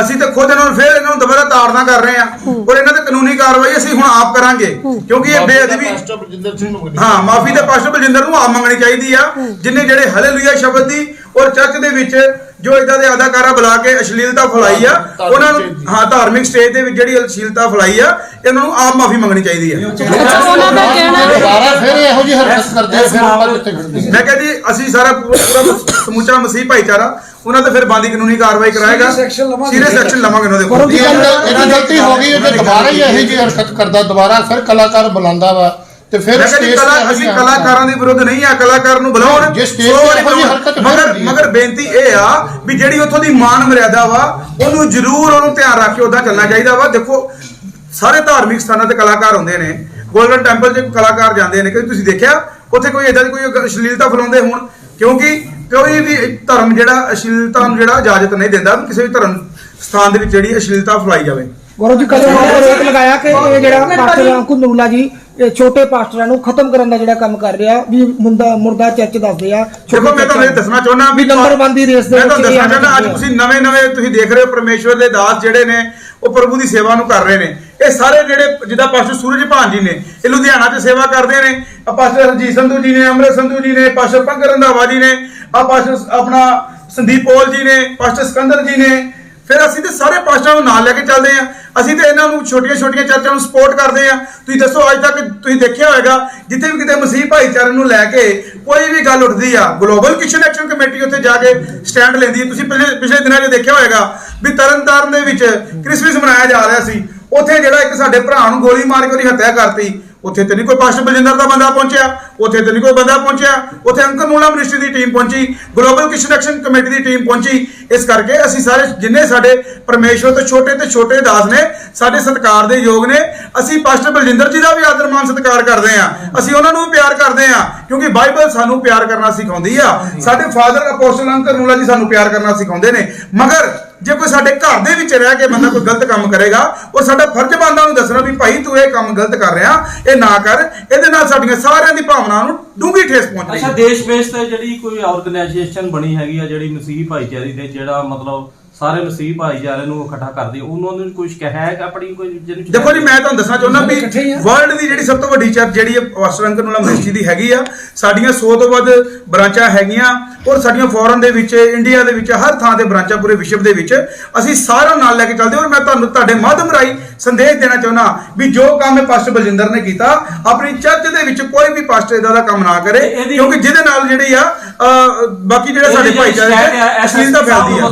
ਅਸੀਂ ਤਾਂ ਖੁਦ ਇਹਨਾਂ ਨੂੰ ਫੇਰ ਇਹਨਾਂ ਨੂੰ ਦੁਬਾਰਾ ਤਾੜਨਾ ਕਰ ਰਹੇ ਆ ਔਰ ਇਹਨਾਂ ਤੇ ਕਾਨੂੰਨੀ ਕਾਰਵਾਈ ਅਸੀਂ ਹੁਣ ਆਪ ਕਰਾਂਗੇ। ਕਿਉਂਕਿ ਇਹ ਬੇਅਦਬੀ ਮਾਸਟਰ ਸਿੰਘ ਨੂੰ ਮੰਗਣੀ ਹਾਂ ਮਾਫੀ ਤੇ ਪਾਸਟਰ ਬਲਜਿੰਦਰ ਨੂੰ ਆਪ ਮੰਗਣੀ ਚਾਹੀਦੀ ਆ। ਜਿਨੇ ਜਿਹੜੇ ਹਾਲੇਲੂਇਆ ਸ਼ਬਦ ਦੀ ਔਰ ਚਰਚ ਦੇ ਵਿੱਚ ਜੋ ਇਦਾਂ ਦੇ ਅਦਾਕਾਰਾ ਬੁਲਾ ਕੇ ਅਸ਼ਲੀਲਤਾ ਫੈਲਾਈ ਆ ਉਹਨਾਂ ਨੂੰ। ਹਾਂ ਧਾਰਮਿਕ ਸਟੇਜ ਦੇ ਵਿੱਚ ਜਿਹੜੀ ਅਸ਼ਲੀਲਤਾ ਫੈਲਾਈ ਆ ਇਹਨਾਂ ਨੂੰ ਆਪ ਮਾਫੀ ਮੰਗਣੀ ਚਾਹੀਦੀ ਆ। ਅੱਛਾ ਉਹਨਾਂ ਦਾ ਕਹਿਣਾ ਹੈ ਦੁਬਾਰਾ ਫਿਰ ਇਹੋ ਜਿਹੀ ਹਰਕਤ ਕਰਦੇ ਆ, ਫਿਰ ਆਪਾਂ ਕਿੱਥੇ ਖੜਦੇ ਮੈਂ ਕਹਿੰਦੀ ਅਸੀਂ ਸਾਰਾ ਪੂਰਾ ਪੂਰਾ ਸਮੂਚਾ ਮਸੀਹ ਭਾਈਚਾਰਾ ਉਹਨਾਂ ਤੇ ਫਿਰ ਬੰਦੀ ਕਾਨੂੰਨੀ ਕਾਰਵਾਈ ਕਰਾਏਗਾ। Serious action ਲਵਾਂਗੇ। ਸੀਰੀਅਸ ਐਕਸ਼ਨ ਲਵਾਂਗੇ ਉਹਨਾਂ ਦੇ ਕੋਲ। ਇਹ ਇਹਦੀ ਗਲਤੀ ਹੋ ਗਈ ਹੈ ਜੇ ਦੁਬਾਰਾ ਹੀ ਇਹੋ ਜਿਹੀ ਹਰਕਤ ਕਰਦਾ ਦੁਬਾਰਾ ਫਿਰ ਕਲਾਕਾਰ ਬੁਲਾਉਂਦਾ ਵਾ। ਤੇ ਫਿਰ ਤੇ ਕਲਾ ਅਸੀਂ ਕਲਾਕਾਰਾਂ ਦੇ ਵਿਰੁੱਧ ਨਹੀਂ ਆ ਕਲਾਕਾਰ ਨੂੰ ਬੁਲਾਉਣ ਜੇ ਤੇ। ਹਰਕਤ ਮਗਰ। ਮਗਰ ਬੇਨਤੀ ਇਹ ਆ ਵੀ ਜਿਹੜੀ ਉੱਥੋਂ ਦੀ ਮਾਨ ਮਰਿਆਦਾ ਵਾ ਉਹਨੂੰ ਜ਼ਰੂਰ ਉਹਨੂੰ ਧਿਆਨ ਰੱਖ ਕੇ ਉਹਦਾ ਚੱਲਣਾ ਚਾਹੀਦਾ ਵਾ। ਦੇਖੋ ਸਾਰੇ ਧਾਰਮਿਕ ਸਥਾਨਾਂ ਤੇ ਕਲਾਕਾਰ ਹੁੰਦੇ ਨੇ। ਗੋਲਡਨ ਟੈਂਪਲ 'ਚ ਕਲਾਕਾਰ ਜਾਂਦੇ ਨੇ। ਕਿ ਤੁਸੀਂ ਦੇਖਿਆ ਉੱਥੇ ਕੋਈ ਇਦਾਂ ਦੀ ਕੋਈ ਅਸ਼ਲੀਲਤਾ ਫੈਲਾਉਂਦੇ ਹੋਣ। ਕਿਉਂਕਿ ਕੋਈ ਵੀ ਧਰਮ ਜਿਹੜਾ ਅਸ਼ਲੀਲਤਾ ਨੂੰ ਜਿਹੜਾ ਇਜਾਜ਼ਤ ਨਹੀਂ ਦਿੰਦਾ ਕਿਸੇ ਵੀ ਧਰਮ ਸਥਾਨ ਦੇ ਵਿੱਚ ਜਿਹੜੀ ਅਸ਼ਲੀਲਤਾ ਫੈਲਾਈ ਜਾਵੇ। ਗੌਰਵ ਜੀ ਕੱਲ ਰੋਕ ਲਗਾਇਆ ਕਿ ਇਹ ਜਿਹੜਾ ਨੂਲਾ ਜੀ ਇਹ ਛੋਟੇ ਪਾਸਟਰਾਂ ਨੂੰ ਖਤਮ ਕਰਨ ਦਾ ਜਿਹੜਾ ਕੰਮ ਕਰ ਰਿਹਾ ਵੀ ਮੁੰਡਾ ਮੁਰਦਾ ਚਰਚ ਦੱਸਦੇ ਆ ਦੇਖੋ ਮੈਂ ਤੁਹਾਨੂੰ ਇਹ ਦੱਸਣਾ ਚਾਹੁੰਦਾ ਵੀ ਨੰਬਰ ਵਨ ਦੀ ਰੇਸ ਦੇ ਮੈਂ ਵਿੱਚ ਤੁਹਾਨੂੰ ਇਹ ਦੱਸਣਾ ਚਾਹੁੰਦਾ ਅੱਜ ਤੁਸੀਂ ਨਵੇਂ ਨਵੇਂ ਤੁਸੀਂ ਦੇਖ ਰਹੇ ਹੋ ਪਰਮੇਸ਼ਵਰ ਦੇ ਦਾਸ ਜਿਹੜੇ ਨੇ ਉਹ ਪ੍ਰਭੂ ਦੀ ਸੇਵਾ ਨੂੰ ਕਰ ਰਹੇ ਨੇ। ਇਹ ਸਾਰੇ ਜਿਹੜੇ ਜਿੱਦਾਂ ਪਾਸਟਰ ਸੂਰਜ ਭਾਨ ਜੀ ਨੇ ਇਹ ਲੁਧਿਆਣਾ 'ਚ ਸੇਵਾ ਕਰਦੇ ਨੇ। ਆ ਪਾਸਟਰ ਹਰਜੀਤ ਸੰਧੂ ਜੀ ਨੇ ਅਮਰਿਤ ਸੰਧੂ ਜੀ ਨੇ ਪਾਸਟਰ ਪੰਕਜ ਰੰਧਾਵਾ ਜੀ ਨੇ ਆ ਪਾਸਟਰ ਆਪਣਾ ਸੰਦੀਪ ਪੌਲ ਜੀ ਨੇ ਪਾਸਟਰ ਸਿਕੰਦਰ ਜੀ ਨੇ ਫਿਰ ਅਸੀਂ ਤੇ ਸਾਰੇ ਪਾਸਟਰਾਂ ਨੂੰ ਨਾਲ ਲੈ ਕੇ ਚੱਲਦੇ ਆ ਅਸੀਂ ਤੇ ਇਹਨਾਂ ਨੂੰ ਛੋਟੀਆਂ ਛੋਟੀਆਂ ਚਰਚਾਂ ਨੂੰ ਸਪੋਰਟ ਕਰਦੇ ਆ ਤੁਸੀਂ ਦੱਸੋ, ਅੱਜ ਤੱਕ ਤੁਸੀਂ ਦੇਖਿਆ ਹੋਵੇਗਾ ਜਿੱਥੇ ਵੀ ਕਿਤੇ ਮਸੀਹ ਭਾਈਚਾਰੇ ਨੂੰ ਲੈ ਕੇ ਕੋਈ ਵੀ ਗੱਲ ਉੱਠਦੀ ਆ ਗਲੋਬਲ ਕਿਸ਼ਨ ਐਕਸ਼ਨ ਕਮੇਟੀ ਉੱਥੇ ਜਾ ਕੇ ਸਟੈਂਡ ਲੈਂਦੀ ਹੈ। ਤੁਸੀਂ ਪਿਛਲੇ ਪਿਛਲੇ ਦਿਨਾਂ 'ਚ ਦੇਖਿਆ ਹੋਵੇਗਾ ਵੀ ਤਰਨਤਾਰਨ ਦੇ ਵਿੱਚ ਕ੍ਰਿਸਮਸ ਮਨਾਇਆ ਜਾ ਰਿਹਾ ਸੀ। ਉੱਥੇ ਜਿਹੜਾ ਇੱਕ ਸਾਡੇ ਭਰਾ ਨੂੰ ਗੋਲੀ ਮਾਰ ਕੇ ਉਹਦੀ ਹੱਤਿਆ ਕਰਤੀ। ਉੱਥੇ ਤੇ ਨਹੀਂ ਕੋਈ ਪਾਸਟਰ ਬਲਜਿੰਦਰ ਦਾ ਬੰਦਾ ਪਹੁੰਚਿਆ, ਉੱਥੇ ਤੇ ਨਹੀਂ ਕੋਈ ਬੰਦਾ ਪਹੁੰਚਿਆ। ਉੱਥੇ ਅੰਕਰ ਨੂਲਾ ਮਿਨਿਸਟਰੀ ਦੀ ਟੀਮ ਪਹੁੰਚੀ ਗਲੋਬਲ ਕਿਸ਼ਨ ਐਕਸ਼ਨ ਕਮੇਟੀ ਦੀ ਟੀਮ ਪਹੁੰਚੀ। ਇਸ ਕਰਕੇ ਅਸੀਂ ਸਾਰੇ ਜਿੰਨੇ ਸਾਡੇ ਪਰਮੇਸ਼ਵਰ ਤੋਂ ਛੋਟੇ ਤੇ ਛੋਟੇ ਦਾਸ ਨੇ, ਸਾਡੇ ਸਤਿਕਾਰ ਦੇ ਯੋਗ ਨੇ, ਅਸੀਂ ਪਾਸਟਰ ਬਲਜਿੰਦਰ ਜੀ ਦਾ ਵੀ ਆਦਰ ਮਾਨ ਸਤਿਕਾਰ ਕਰਦੇ ਆ ਅਸੀਂ ਉਹਨਾਂ ਨੂੰ ਵੀ ਪਿਆਰ ਕਰਦੇ ਆ ਕਿਉਂਕਿ ਬਾਈਬਲ ਸਾਨੂੰ ਪਿਆਰ ਕਰਨਾ ਸਿਖਾਉਂਦੀ ਆ। ਸਾਡੇ ਫਾਦਰ ਅਪੋਸਟਲ ਅੰਕਰ ਨੂਲਾ ਜੀ ਸਾਨੂੰ ਪਿਆਰ ਕਰਨਾ ਸਿਖਾਉਂਦੇ ਨੇ। ਮਗਰ ਜੇ ਕੋਈ ਸਾਡੇ ਘਰ ਦੇ ਵਿੱਚ ਰਹਿ ਕੇ ਬੰਦਾ ਕੋਈ ਗਲਤ ਕੰਮ ਕਰੇਗਾ, ਉਹ ਸਾਡਾ ਫਰਜ਼ ਬਣਦਾ ਉਹਨੂੰ ਦੱਸਣਾ ਵੀ ਭਾਈ ਤੂੰ ਇਹ ਕੰਮ ਗਲਤ ਕਰ ਰਿਹਾ, ਇਹ ਨਾ ਕਰ, ਇਹਦੇ ਨਾਲ ਸਾਡੀਆਂ ਸਾਰਿਆਂ ਦੀ ਭਾਵਨਾ ਨੂੰ ਡੂੰਘੀ ਠੇਸ ਪਹੁੰਚ ਰਹੀ ਅੱਛਾ ਦੇਸ਼ ਬੇਸ ਤੇ ਜਿਹੜੀ ਕੋਈ ਆਰਗੇਨਾਈਜੇਸ਼ਨ ਬਣੀ ਹੈਗੀ ਆ, ਜਿਹੜੀ ਮਸੀਹ ਭਾਈਚਾਰੀ ਦੇ ਜਿਹੜਾ ਮਤਲਬ ਸਾਰੇ ਮਸੀਹ ਭਾਈਚਾਰੇ ਨੂੰ ਇਕੱਠਾ ਕਰਦੀ ਉਹਨਾਂ ਨੂੰ ਕੁਝ ਕਿਹਾ ਹੈ ਕਿ ਆਪਣੀ ਕੋਈ ਜਿਹਨੂੰ ਦੇਖੋ ਜੀ ਮੈਂ ਤੁਹਾਨੂੰ ਦੱਸਣਾ ਚਾਹੁੰਦਾ ਵੀ। ਵਰਲਡ ਦੀ ਜਿਹੜੀ ਸਭ ਤੋਂ ਵੱਡੀ ਚਰਚ ਜਿਹੜੀ ਹੈ ਵਾਸਰੰਕ ਨੂਲਾ ਮਿਨਿਸਟਰੀ ਦੀ ਹੈਗੀ ਆ ਸਾਡੀਆਂ 100 ਤੋਂ ਵੱਧ ਬ੍ਰਾਂਚਾਂ ਹੈਗੀਆਂ ਔਰ ਸਾਡੀਆਂ ਫੋਰਨ ਦੇ ਵਿੱਚ ਇੰਡੀਆ ਦੇ ਵਿੱਚ ਹਰ ਥਾਂ ਤੇ ਬ੍ਰਾਂਚਾਂ ਪੂਰੇ ਵਿਸ਼ਵ ਦੇ ਵਿੱਚ। ਅਸੀਂ ਸਾਰਿਆਂ ਨੂੰ ਨਾਲ ਲੈ ਕੇ ਚੱਲਦੇ ਹਾਂ ਔਰ ਮੈਂ ਤੁਹਾਨੂੰ ਤੁਹਾਡੇ ਮਾਧਿਅਮ ਰਾਹੀਂ ਸੰਦੇਸ਼ ਦੇਣਾ ਚਾਹੁੰਦਾ ਵੀ ਜੋ ਕੰਮ ਇਹ ਪਾਸਟਰ ਬਲਜਿੰਦਰ ਨੇ ਕੀਤਾ ਆਪਣੀ ਚਰਚ ਦੇ ਵਿੱਚ ਕੋਈ ਵੀ ਪਾਸਟਰ ਇਦਾਂ ਦਾ ਕੰਮ ਨਾ ਕਰੇ ਕਿਉਂਕਿ ਜਿਹਦੇ ਨਾਲ ਜਿਹੜੀ ਆ ਬਾਕੀ ਜਿਹੜੇ ਸਾਡੇ ਭਾਈਚਾਰੇ ਅਸ਼ਲੀਲਤਾ ਫੈਲਦੀ ਆ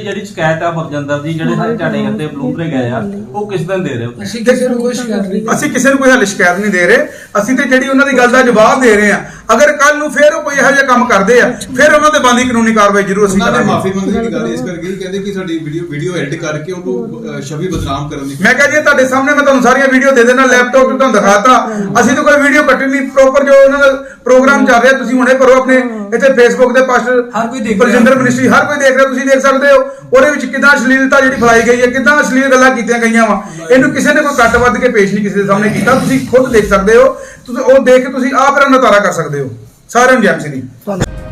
ਦੀ ਜਿਹੜੀ ਸ਼ਿਕਾਇਤ ਆ ਬਰਜਿੰਦਰ ਦੀ ਜਿਹੜੇ ਸਾਡੇ ਝਾੜੇ ਉੱਤੇ ਬਲੂਪਰੇ ਗਏ ਆ ਉਹ ਕਿਸ ਦਿਨ ਦੇ ਰਹੇ ਹੋ? ਅਸੀਂ ਕਿਸੇ ਨੂੰ ਕੋਈ ਸ਼ਿਕਾਇਤ ਨਹੀਂ ਅਸੀਂ ਕਿਸੇ ਨੂੰ ਕੋਈ ਹੱਲ ਸ਼ਿਕਾਇਤ ਨਹੀਂ ਦੇ ਰਹੇ। ਅਸੀਂ ਤੇ ਜਿਹੜੀ ਉਹਨਾਂ ਦੀ ਗੱਲ ਦਾ ਜਵਾਬ ਦੇ ਰਹੇ ਆ। ਅਗਰ ਕੱਲ ਨੂੰ ਫੇਰ ਉਹ ਕੋਈ ਇਹੋ ਜਿਹਾ ਕੰਮ ਕਰਦੇ ਆ ਫਿਰ ਉਹਨਾਂ ਤੇ ਬੰਦੀ ਕਾਨੂੰਨੀ ਕਾਰਵਾਈ ਜ਼ਰੂਰ ਅਸੀਂ ਉਹਨਾਂ ਨੇ ਕਰਾਂਗੇ। ਮਾਫੀ ਮੰਗਣ ਦੀ ਗੱਲ ਇਸ ਕਰਕੇ ਕਹਿੰਦੇ ਕਿ ਸਾਡੀ ਵੀਡੀਓ ਵੀਡੀਓ ਐਡਿਟ ਕਰਕੇ ਉਹਨੂੰ ਛਵੀ ਬਦਨਾਮ ਕਰਨ ਦੀ ਮੈਂ ਕਿਹਾ ਜੀ ਇਹ ਤੁਹਾਡੇ ਸਾਹਮਣੇ ਮੈਂ ਤੁਹਾਨੂੰ ਸਾਰੀਆਂ ਵੀਡੀਓ ਦੇ ਦੇਣਾ ਲੈਪਟਾਪ ਤੇ ਤੁਹਾਨੂੰ ਦਿਖਾਤਾ। ਅਸੀਂ ਤਾਂ ਕੋਈ ਵੀਡੀਓ ਕੱਟੀ ਨਹੀਂ ਪ੍ਰੋਪਰ ਜੋ ਉਹਨਾਂ ਦਾ ਪ੍ਰੋਗਰਾਮ ਚੱਲ ਰਿਹਾ ਤੁਸੀਂ ਹੁਣੇ ਕਰੋ ਆਪਣੇ ਇੱਥੇ ਫੇਸਬੁੱਕ ਤੇ ਪਾਸਟਰ ਹਰ ਕੋਈ ਦੇਖ ਰਿਹਾ। ਬਲਜਿੰਦਰ ਮਿਨਿਸਟਰੀ ਹਰ ਕੋਈ ਦੇਖ ਰਿਹਾ ਤੁਸੀਂ ਦੇਖ ਸਕਦੇ ਹੋ ਉਹਦੇ ਵਿੱਚ ਕਿਦਾਂ ਅਸ਼ਲੀਲਤਾ ਜਿਹੜੀ ਫੈਲਾਈ ਗਈ ਹੈ ਕਿਦਾਂ ਅਸ਼ਲੀਲ ਗੱਲਾਂ ਕੀਤੀਆਂ ਗਈਆਂ ਵਾ। ਇਹਨੂੰ ਕਿਸੇ ਨੇ ਕੋਈ ਕੱਟ ਵੱਧ ਕੇ ਪੇਸ਼ ਨਹੀਂ ਕਿਸੇ ਦੇ ਸਾਹਮਣੇ ਕੀਤਾ। ਤੁਸੀਂ ਖੁਦ ਦੇਖ ਸਕਦੇ ਹੋ ਤੁਸੀਂ ਉਹ ਦੇਖ ਕੇ ਤੁਸੀਂ ਆਪ ਇਹਦਾ ਨਤਾਰਾ ਕਰ ਸਕਦੇ ਹੋ। ਸਾਰਿਆਂ ਨੂੰ ਜੀ ਧੰਨਵਾਦ